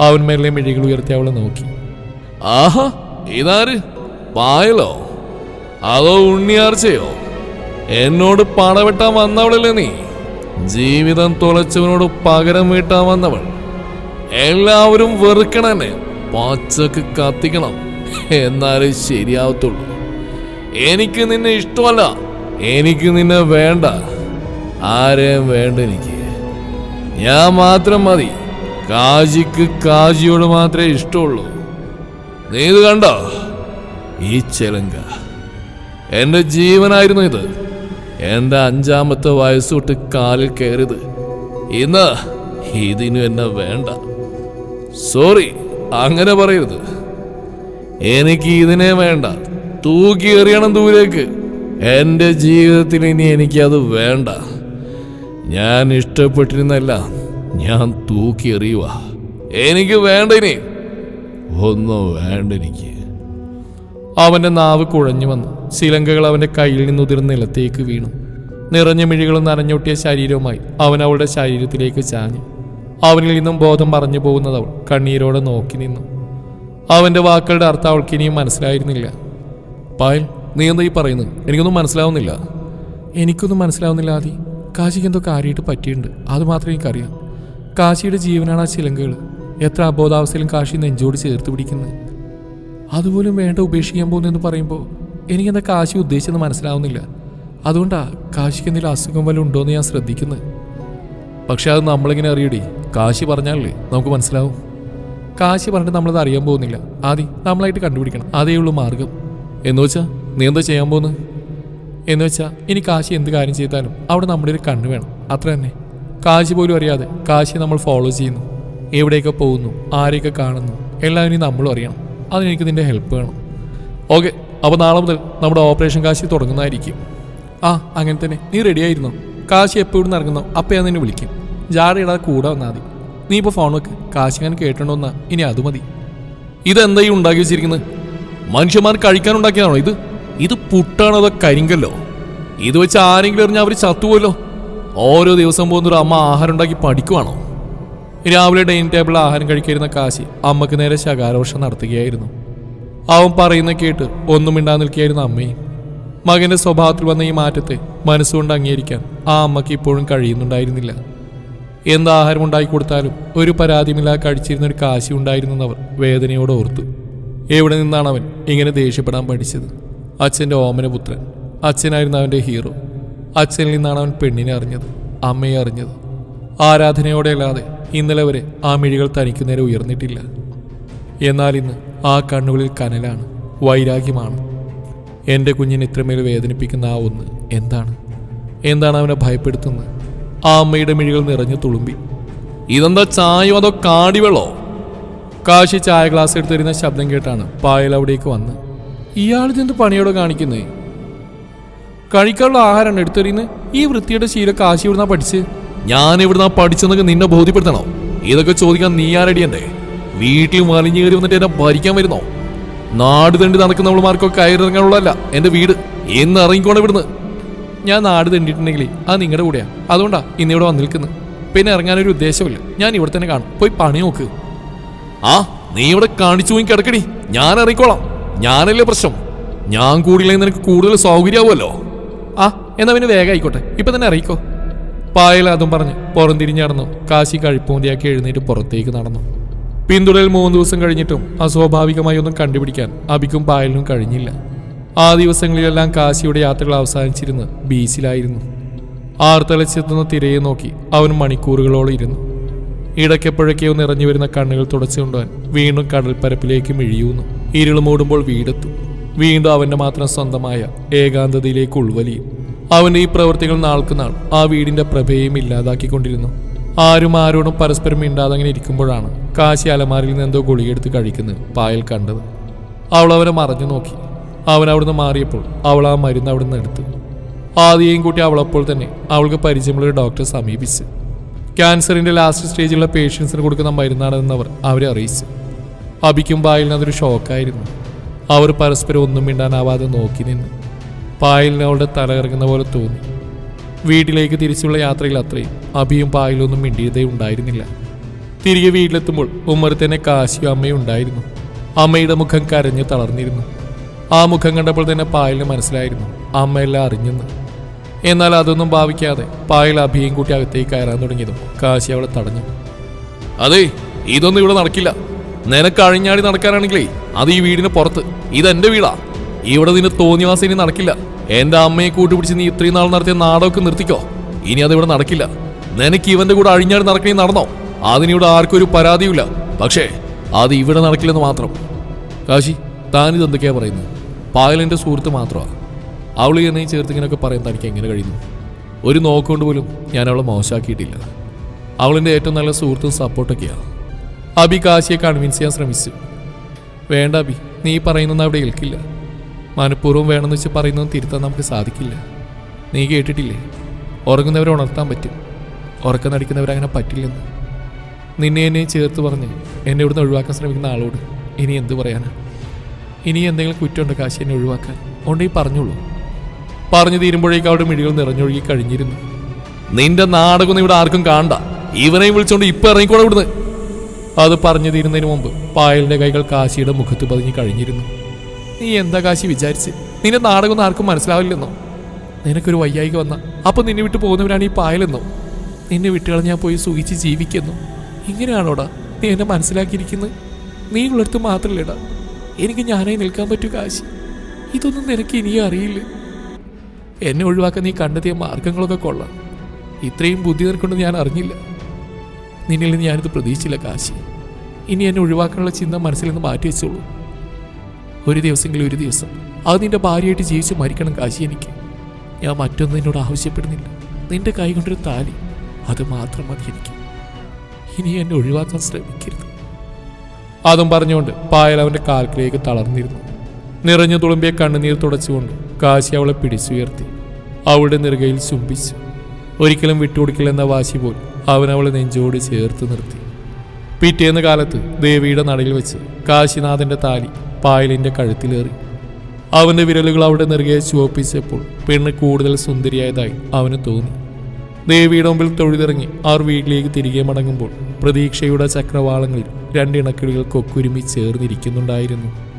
അവൻ മേലെ മിഴികൾ ഉയർത്തി അവളെ നോക്കി. ആഹാ ഇതാര്? പായലോ? അതോ ഉണ്ണിയാർച്ചയോ? എന്നോട് പടവെട്ടാൻ വന്നവളല്ലേ നീ? ജീവിതം തുളച്ചവനോട് പകരം വീട്ടാൻ വന്നവൾ എല്ലാവരും വെറുക്കണന്നെ പച്ചക്ക് കത്തിക്കണം. എന്നാലേ ശരിയാവത്തുള്ളൂ. എനിക്ക് നിന്നെ ഇഷ്ടമല്ല. എനിക്ക് നിന്നെ വേണ്ട. ആരെയും വേണ്ട എനിക്ക്. ഞാൻ മാത്രം മതി. കാജിക്ക് കാജിയോട് മാത്രമേ ഇഷ്ടമുള്ളൂ. നീ ഇത് കണ്ടോ? ഈ ചെലങ്ക. എന്റെ ജീവനായിരുന്നു ഇത്. എന്റെ അഞ്ചാമത്തെ വയസ്സ് തൊട്ട് കാലിൽ കയറിയത്. ഇന്ന് ഇതിനു എന്നെ വേണ്ട. സോറി അങ്ങനെ പറയരുത്. എനിക്ക് ഇതിനെ വേണ്ട. തൂക്കി എറിയണം ദൂരേക്ക്. എന്റെ ജീവിതത്തിൽ ഇനി എനിക്കത് വേണ്ട. ഞാൻ ഇഷ്ടപ്പെട്ടിരുന്നല്ല ഞാൻ തൂക്കി എറിയുക എനിക്ക് വേണ്ട ഇനി. ഒന്നും വേണ്ട എനിക്ക്. അവന്റെ നാവ് കുഴഞ്ഞു വന്നു. ശിലങ്കകൾ അവന്റെ കയ്യിൽ നിന്ന് ഉതിർന്ന് നിലത്തേക്ക് വീണു. നിറഞ്ഞ മിഴികളും നനഞ്ഞൊട്ടിയ ശരീരവുമായി അവൻ അവളുടെ ശരീരത്തിലേക്ക് ചാഞ്ഞു. അവനിൽ നിന്നും ബോധം പറഞ്ഞു പോകുന്നത് അവൾ കണ്ണീരോടെ നോക്കി നിന്നു. അവന്റെ വാക്കുകളുടെ അർത്ഥം അവൾക്ക് ഇനിയും മനസ്സിലായിരുന്നില്ല. പായൽ നീ എന്താ ഈ പറയുന്നത്? എനിക്കൊന്നും മനസ്സിലാവുന്നില്ല. എനിക്കൊന്നും മനസ്സിലാവുന്നില്ല ആദി. കാശിക്ക് എന്തോ കാര്യമായിട്ട് പറ്റിയിട്ടുണ്ട്. അത് മാത്രമേ എനിക്കറിയാം. കാശിയുടെ ജീവനാണ് ആ ചിലങ്കകൾ എത്ര അബോധാവസ്ഥയിലും കാശി നെഞ്ചോട് ചേർത്ത് പിടിക്കുന്നത്. അതുപോലും വേണ്ട ഉപേക്ഷിക്കാൻ പോകുന്നതെന്ന് പറയുമ്പോൾ എനിക്കെന്താ കാശി ഉദ്ദേശിച്ചെന്ന് മനസ്സിലാവുന്നില്ല. അതുകൊണ്ടാ കാശിക്ക് എന്തെങ്കിലും അസുഖം വല്ലതും ഉണ്ടോയെന്ന് ഞാൻ ശ്രദ്ധിക്കുന്നത്. പക്ഷെ അത് നമ്മളിങ്ങനെ അറിയടി. കാശി പറഞ്ഞാലേ നമുക്ക് മനസ്സിലാവും. കാശി പറഞ്ഞിട്ട് നമ്മളത് അറിയാൻ പോകുന്നില്ല. ആദ്യം നമ്മളായിട്ട് കണ്ടുപിടിക്കണം. അതേ ഉള്ളൂ മാർഗം. എന്ന് വെച്ചാ നീ എന്താ ചെയ്യാൻ പോകുന്നത് എന്ന് വെച്ചാ ഇനി കാശി എന്ത് കാര്യം ചെയ്താലും അവിടെ നമ്മുടെ ഒരു കണ്ണ് വേണം. അത്ര തന്നെ. കാശി പോലും അറിയാതെ കാശി നമ്മൾ ഫോളോ ചെയ്യുന്നു. എവിടെയൊക്കെ പോകുന്നു ആരെയൊക്കെ കാണുന്നു എല്ലാം ഇനി നമ്മളും അറിയണം. അതിനെനിക്ക് നിന്റെ ഹെൽപ്പ് വേണം. ഓക്കെ അപ്പോൾ നാളെ മുതൽ നമ്മുടെ ഓപ്പറേഷൻ കാശി തുടങ്ങുന്നതായിരിക്കും. ആ അങ്ങനെ തന്നെ. നീ റെഡി ആയിരുന്നോ? കാശി നിന്ന് ഇറങ്ങുന്നോ? അപ്പം ഞാൻ നിന്നെ വിളിക്കും. ജാടയിടാതെ കൂടെ വന്നാൽ മതി. നീ ഇപ്പോൾ ഫോൺ വെക്ക്. കാശി ഞാൻ കേട്ടോണ്ടെന്നാ ഇനി അത് മതി. ഇതെന്തായി ഉണ്ടാക്കി വെച്ചിരിക്കുന്നത് മനുഷ്യന്മാർ കഴിക്കാനുണ്ടാക്കിയതാണോ ഇത്? ഇത് പുട്ടാണോ അതോ കരിങ്കല്ലോ? ഇത് വെച്ച് ആരെങ്കിലും എറിഞ്ഞാൽ അവർ ചത്തുപോലോ ഓരോ ദിവസം പോകുന്നൊരു അമ്മ ആഹാരം ഉണ്ടാക്കി പഠിക്കുവാണോ? രാവിലെ ഡൈനിങ് ടേബിളിൽ ആഹാരം കഴിക്കായിരുന്ന കാശി അമ്മയ്ക്ക് നേരെ ശകാരോഷം നടത്തുകയായിരുന്നു. അവൻ പറയുന്ന കേട്ട് ഒന്നും മിണ്ടാ നിൽക്കുകയായിരുന്നു അമ്മയും മകന്റെ സ്വഭാവത്തിൽ വന്ന ഈ മാറ്റത്തെ മനസ്സുകൊണ്ട് അംഗീകരിക്കാൻ ആ അമ്മയ്ക്ക് ഇപ്പോഴും കഴിയുന്നുണ്ടായിരുന്നില്ല. എന്ത് ആഹാരം ഉണ്ടാക്കി കൊടുത്താലും ഒരു പരാതിയുമില്ലാതെ കഴിച്ചിരുന്ന ഒരു കാശി ഉണ്ടായിരുന്നവർ വേദനയോടെ ഓർത്തു. എവിടെ നിന്നാണ് അവൻ ഇങ്ങനെ ദേഷ്യപ്പെടാൻ പഠിച്ചത്? അച്ഛന്റെ ഓമനപുത്രൻ അച്ഛനായിരുന്നു അവന്റെ ഹീറോ. അച്ഛനിൽ നിന്നാണ് അവൻ പെണ്ണിനെ അറിഞ്ഞത് അമ്മയെ അറിഞ്ഞത്. ആരാധനയോടെ അല്ലാതെ ഇന്നലെ വരെ ആ മിഴികൾ തനിക്ക് നേരെ ഉയർന്നിട്ടില്ല. എന്നാൽ ഇന്ന് ആ കണ്ണുകളിൽ കനലാണ് വൈരാഗ്യമാണ്. എന്റെ കുഞ്ഞിനെ ഇത്രമേൽ വേദനിപ്പിക്കുന്ന ആ ഒന്ന് എന്താണ്? എന്താണ് അവനെ ഭയപ്പെടുത്തുന്നത്? ആ അമ്മയുടെ മിഴികൾ നിറഞ്ഞു തുളുമ്പി. ഇതെന്താ ചായോ അതോ കാടിവെള്ളോ? കാശി ചായ ഗ്ലാസ് എടുത്തിരുന്ന ശബ്ദം കേട്ടാണ് പായൽ അവിടേക്ക് വന്ന് ഇയാളിതെന്ത് പണിയോടെ കാണിക്കുന്നേ? കഴിക്കാനുള്ള ആഹാരമാണ് എടുത്തെറിയുന്നത് ഈ വൃത്തിയുടെ ശീലം കാശി ഇവിടുന്ന പഠിച്ച്? ഞാൻ ഇവിടുന്ന് പഠിച്ചെന്നൊക്കെ നിന്നെ ബോധ്യപ്പെടുത്തണോ? ഇതൊക്കെ ചോദിക്കാൻ നീ ആരടിയണ്ടേ വീട്ടിൽ വലിഞ്ഞു കയറി വന്നിട്ട് എന്നെ ഭരിക്കാൻ വരുന്നോ? നാട് തണ്ടി നടക്കുന്നവളുമാർക്കൊക്കെ കയറിറങ്ങാനുള്ളതല്ല എന്റെ വീട്. എന്ന് ഇറങ്ങിക്കോണം ഇവിടുന്ന്. ഞാൻ നാട് തണ്ടിട്ടുണ്ടെങ്കിൽ അത് നിങ്ങളുടെ കൂടെയാ. അതുകൊണ്ടാ ഇന്നിവിടെ വന്നിരിക്കുന്നത് പിന്നെ ഇറങ്ങാനൊരു ഉദ്ദേശമില്ല ഞാൻ ഇവിടെ തന്നെ കാണും. പോയി പണി നോക്ക്. ആ നീ ഇവിടെ കാണിച്ചു പോയി കിടക്കടി. ഞാൻ അറിയിക്കോളാം. ഞാനല്ലേ പ്രശ്നം. ഞാൻ കൂടിയില്ലെങ്കിൽ നിനക്ക് കൂടുതൽ സൗകര്യമാവുമല്ലോ. ആ എന്നാ പിന്നെ വേഗം ആയിക്കോട്ടെ. ഇപ്പൊ തന്നെ അറിയിക്കോ. പായൽ അതും പറഞ്ഞ് പുറംതിരിഞ്ഞ് നടന്നു. കാശി കഴിപ്പൂന്തിയാക്കി എഴുന്നേറ്റ് പുറത്തേക്ക് നടന്നു. പിന്തുടരൽ മൂന്ന് ദിവസം കഴിഞ്ഞിട്ടും അസ്വാഭാവികമായി ഒന്നും കണ്ടുപിടിക്കാൻ അബിക്കും പായലിനും കഴിഞ്ഞില്ല. ആ ദിവസങ്ങളിലെല്ലാം കാശിയുടെ യാത്രകൾ അവസാനിച്ചിരുന്ന് ബീച്ചിലായിരുന്നു. ആർത്തലച്ചെത്തുന്ന തിരയെ നോക്കി അവൻ മണിക്കൂറുകളോളം ഇരുന്നു. ഇടയ്ക്കെപ്പോഴൊക്കെയോ നിറഞ്ഞു വരുന്ന കണ്ണുകൾ തുടച്ചുകൊണ്ടുവാൻ വീണ്ടും കടൽപ്പരപ്പിലേക്ക് മിഴിയൂന്നു ഇരുളു മൂടുമ്പോൾ വീടെത്തും. വീണ്ടും അവന്റെ മാത്രം സ്വന്തമായ ഏകാന്തതയിലേക്ക് ഉൾവലിയും അവന്റെ ഈ പ്രവൃത്തികൾ നാൾക്ക് നാൾ ആ വീടിന്റെ പ്രഭയും ഇല്ലാതാക്കിക്കൊണ്ടിരുന്നു. ആരും ആരോടും പരസ്പരം മിണ്ടാതെ അങ്ങനെ ഇരിക്കുമ്പോഴാണ് കാശി അലമാരിൽ നിന്ന് എന്തോ ഗുളികെടുത്ത് കഴിക്കുന്നത് പായൽ കണ്ടത്. അവൾ അവനെ മറഞ്ഞു നോക്കി. അവൻ അവിടുന്ന് മാറിയപ്പോൾ അവൾ ആ മരുന്ന് അവിടുന്ന് എടുത്തു. ആദ്യം കൂട്ടി അവളപ്പോൾ തന്നെ അവൾക്ക് പരിചയമുള്ള ഒരു ഡോക്ടറെ സമീപിച്ചു. ക്യാൻസറിന്റെ ലാസ്റ്റ് സ്റ്റേജിലുള്ള പേഷ്യൻസിന് കൊടുക്കുന്ന മരുന്നാണെന്ന് അവർ അവരെ അറിയിച്ചു. അബിക്കും പായലിന് അതൊരു ഷോക്കായിരുന്നു. അവർ പരസ്പരം ഒന്നും മിണ്ടാനാവാതെ നോക്കി നിന്നു പായലിന് അവളുടെ തല ഇറങ്ങുന്ന പോലെ തോന്നി. വീട്ടിലേക്ക് തിരിച്ചുള്ള യാത്രയിൽ അത്രയും അബിയും പായലൊന്നും മിണ്ടിയതേ ഉണ്ടായിരുന്നില്ല. തിരികെ വീട്ടിലെത്തുമ്പോൾ ഉമ്മറത്തന്നെ കാശിയും അമ്മയും ഉണ്ടായിരുന്നു. അമ്മയുടെ മുഖം കരഞ്ഞു തളർന്നിരുന്നു. ആ മുഖം കണ്ടപ്പോൾ തന്നെ പായലിന് മനസ്സിലായിരുന്നു. അമ്മയെല്ലാം അറിഞ്ഞെന്ന്. എന്നാൽ അതൊന്നും ഭാവിക്കാതെ പായൽ അഭിയും കൂട്ടി അകത്തേക്ക് കയറാൻ തുടങ്ങിയതും കാശി അവളെ തടഞ്ഞു. അതെ ഇതൊന്നും ഇവിടെ നടക്കില്ല. നിനക്ക് അഴിഞ്ഞാടി നടക്കാനാണെങ്കിലേ അത് ഈ വീടിന് പുറത്ത്. ഇതെന്റെ വീടാ. ഇവിടെ നിന്റെ തോന്നിവാസം ഇനി നടക്കില്ല. എന്റെ അമ്മയെ കൂട്ടുപിടിച്ച് നീ ഇത്രയും നാൾ നടത്തിയ നാടകമൊക്കെ നിർത്തിക്കോ. ഇനി അതിവിടെ നടക്കില്ല. നിനക്ക് ഇവന്റെ കൂടെ അഴിഞ്ഞാടി നടക്കണേ നടന്നോ? അതിനിവിടെ ആർക്കും ഒരു പരാതിയുമില്ല. പക്ഷേ അത് ഇവിടെ നടക്കില്ലെന്ന് മാത്രം. കാശി താനിത് എന്തൊക്കെയാ പറയുന്നത്? പായലിന്റെ സുഹൃത്ത് മാത്രമാണ് അവൾ എന്നെ ചേർത്ത് ഇങ്ങനെയൊക്കെ പറയാൻ തനിക്ക് എങ്ങനെ കഴിയുന്നു? ഒരു നോക്കുകൊണ്ട് പോലും ഞാൻ അവളെ മോശമാക്കിയിട്ടില്ല അവളിന്റെ ഏറ്റവും നല്ല സുഹൃത്തും സപ്പോർട്ടൊക്കെയാണ്. അബി കാശിയെ കൺവിൻസ് ചെയ്യാൻ ശ്രമിച്ചു. വേണ്ട അബി നീ പറയുന്നൊന്നും അവിടെ ഏൽക്കില്ല. മനഃപൂർവം വേണമെന്ന് വെച്ച് പറയുന്നതും തിരുത്താൻ നമുക്ക് സാധിക്കില്ല. നീ കേട്ടിട്ടില്ലേ? ഉറങ്ങുന്നവരെ ഉണർത്താൻ പറ്റും. ഉറക്കം നടിക്കുന്നവരങ്ങനെ പറ്റില്ലെന്ന്. നിന്നെ എന്നെ ചേർത്ത് പറഞ്ഞ് എന്നെ ഇവിടുന്ന് ഒഴിവാക്കാൻ ശ്രമിക്കുന്ന ആളോട് ഇനി എന്ത് പറയാനാ? ഇനി എന്തെങ്കിലും കുറ്റമുണ്ട് കാശി എന്നെ ഒഴിവാക്കാൻ? ഉണ്ടെങ്കിൽ പറഞ്ഞോളൂ. പറഞ്ഞു തീരുമ്പോഴേക്കും അവിടെ മിഴികൾ നിറഞ്ഞൊഴുകി കഴിഞ്ഞിരുന്നു. നിന്റെ നാടകം ഇവിടെ ആർക്കും കാണണ്ട. ഇവനെ വിളിച്ചോണ്ട് ഇപ്പൊ ഇറങ്ങിക്കോടെ ഇവിടുന്ന്. അത് പറഞ്ഞു തീരുന്നതിന് മുമ്പ് പായലിന്റെ കൈകൾ കാശിയുടെ മുഖത്ത് പതിഞ്ഞു കഴിഞ്ഞിരുന്നു. നീ എന്താ കാശി വിചാരിച്ച്? നിന്റെ നാടകമൊന്നും ആർക്കും മനസ്സിലാവില്ലെന്നോ? നിനക്കൊരു വയ്യായിക വന്ന. അപ്പൊ നിന്നെ വിട്ടു പോകുന്നവരാണ് ഈ പായലെന്നോ? നിന്നെ വിട്ടുകൾ ഞാൻ പോയി സുഖിച്ച് ജീവിക്കുന്നു. ഇങ്ങനെയാണോടാ നീ എന്നെ മനസ്സിലാക്കിയിരിക്കുന്നത് നീ ഉള്ളിടത്ത് മാത്രല്ലേടാ? എനിക്ക് ഞാനായി നിൽക്കാൻ പറ്റൂ കാശി. ഇതൊന്നും നിനക്ക് ഇനിയും അറിയില്ലേ? എന്നെ ഒഴിവാക്കാൻ നീ കണ്ടെത്തിയ മാർഗങ്ങളൊക്കെ കൊള്ളാം. ഇത്രയും ബുദ്ധി നിനക്കൊണ്ട് ഞാൻ അറിഞ്ഞില്ല. നിന്നിൽ നിന്ന് ഞാനിത് പ്രതീക്ഷിച്ചില്ല കാശി. ഇനി എന്നെ ഒഴിവാക്കാനുള്ള ചിന്ത മനസ്സിൽ നിന്ന് മാറ്റി വെച്ചോളൂ. ഒരു ദിവസമെങ്കിലും ഒരു ദിവസം. അത് നിന്റെ ഭാര്യയായിട്ട് ജീവിച്ച് മരിക്കണം കാശി എനിക്ക്. ഞാൻ മറ്റൊന്നും നിന്നോട് ആവശ്യപ്പെടുന്നില്ല. നിന്റെ കൈ കൊണ്ടൊരു താലി അത് മാത്രം മതി എനിക്ക്. ഇനി എന്നെ ഒഴിവാക്കാൻ ശ്രമിക്കരുത്. അതും പറഞ്ഞുകൊണ്ട് പായൽ അവന്റെ കാൽക്കിലേക്ക് തളർന്നിരുന്നു. നിറഞ്ഞു തുളുമ്പിയ കണ്ണുനീർ തുടച്ചുകൊണ്ട് കാശി അവളെ പിടിച്ചുയർത്തി. അവളുടെ നിറുകയിൽ ചുംബിച്ചു. ഒരിക്കലും വിട്ടുകൊടുക്കില്ലെന്ന വാശി പോലും അവൻ അവളെ നെഞ്ചോട് ചേർത്ത് നിർത്തി. പിറ്റേന്ന് കാലത്ത് ദേവിയുടെ നടയിൽ വെച്ച് കാശിനാഥന്റെ താലി പായലിന്റെ കഴുത്തിലേറി അവന്റെ വിരലുകൾ അവിടെ നെറുകയെ ചുവപ്പിച്ചപ്പോൾ പെണ്ണ് കൂടുതൽ സുന്ദരിയായതായി അവന് തോന്നി. ദേവിയുടെ മുമ്പിൽ തൊഴുതിറങ്ങി അവർ വീട്ടിലേക്ക് തിരികെ മടങ്ങുമ്പോൾ പ്രതീക്ഷയുടെ ചക്രവാളങ്ങളിൽ രണ്ടിണക്കിളികൾ കൊക്കുരുമി ചേർന്നിരിക്കുന്നുണ്ടായിരുന്നു.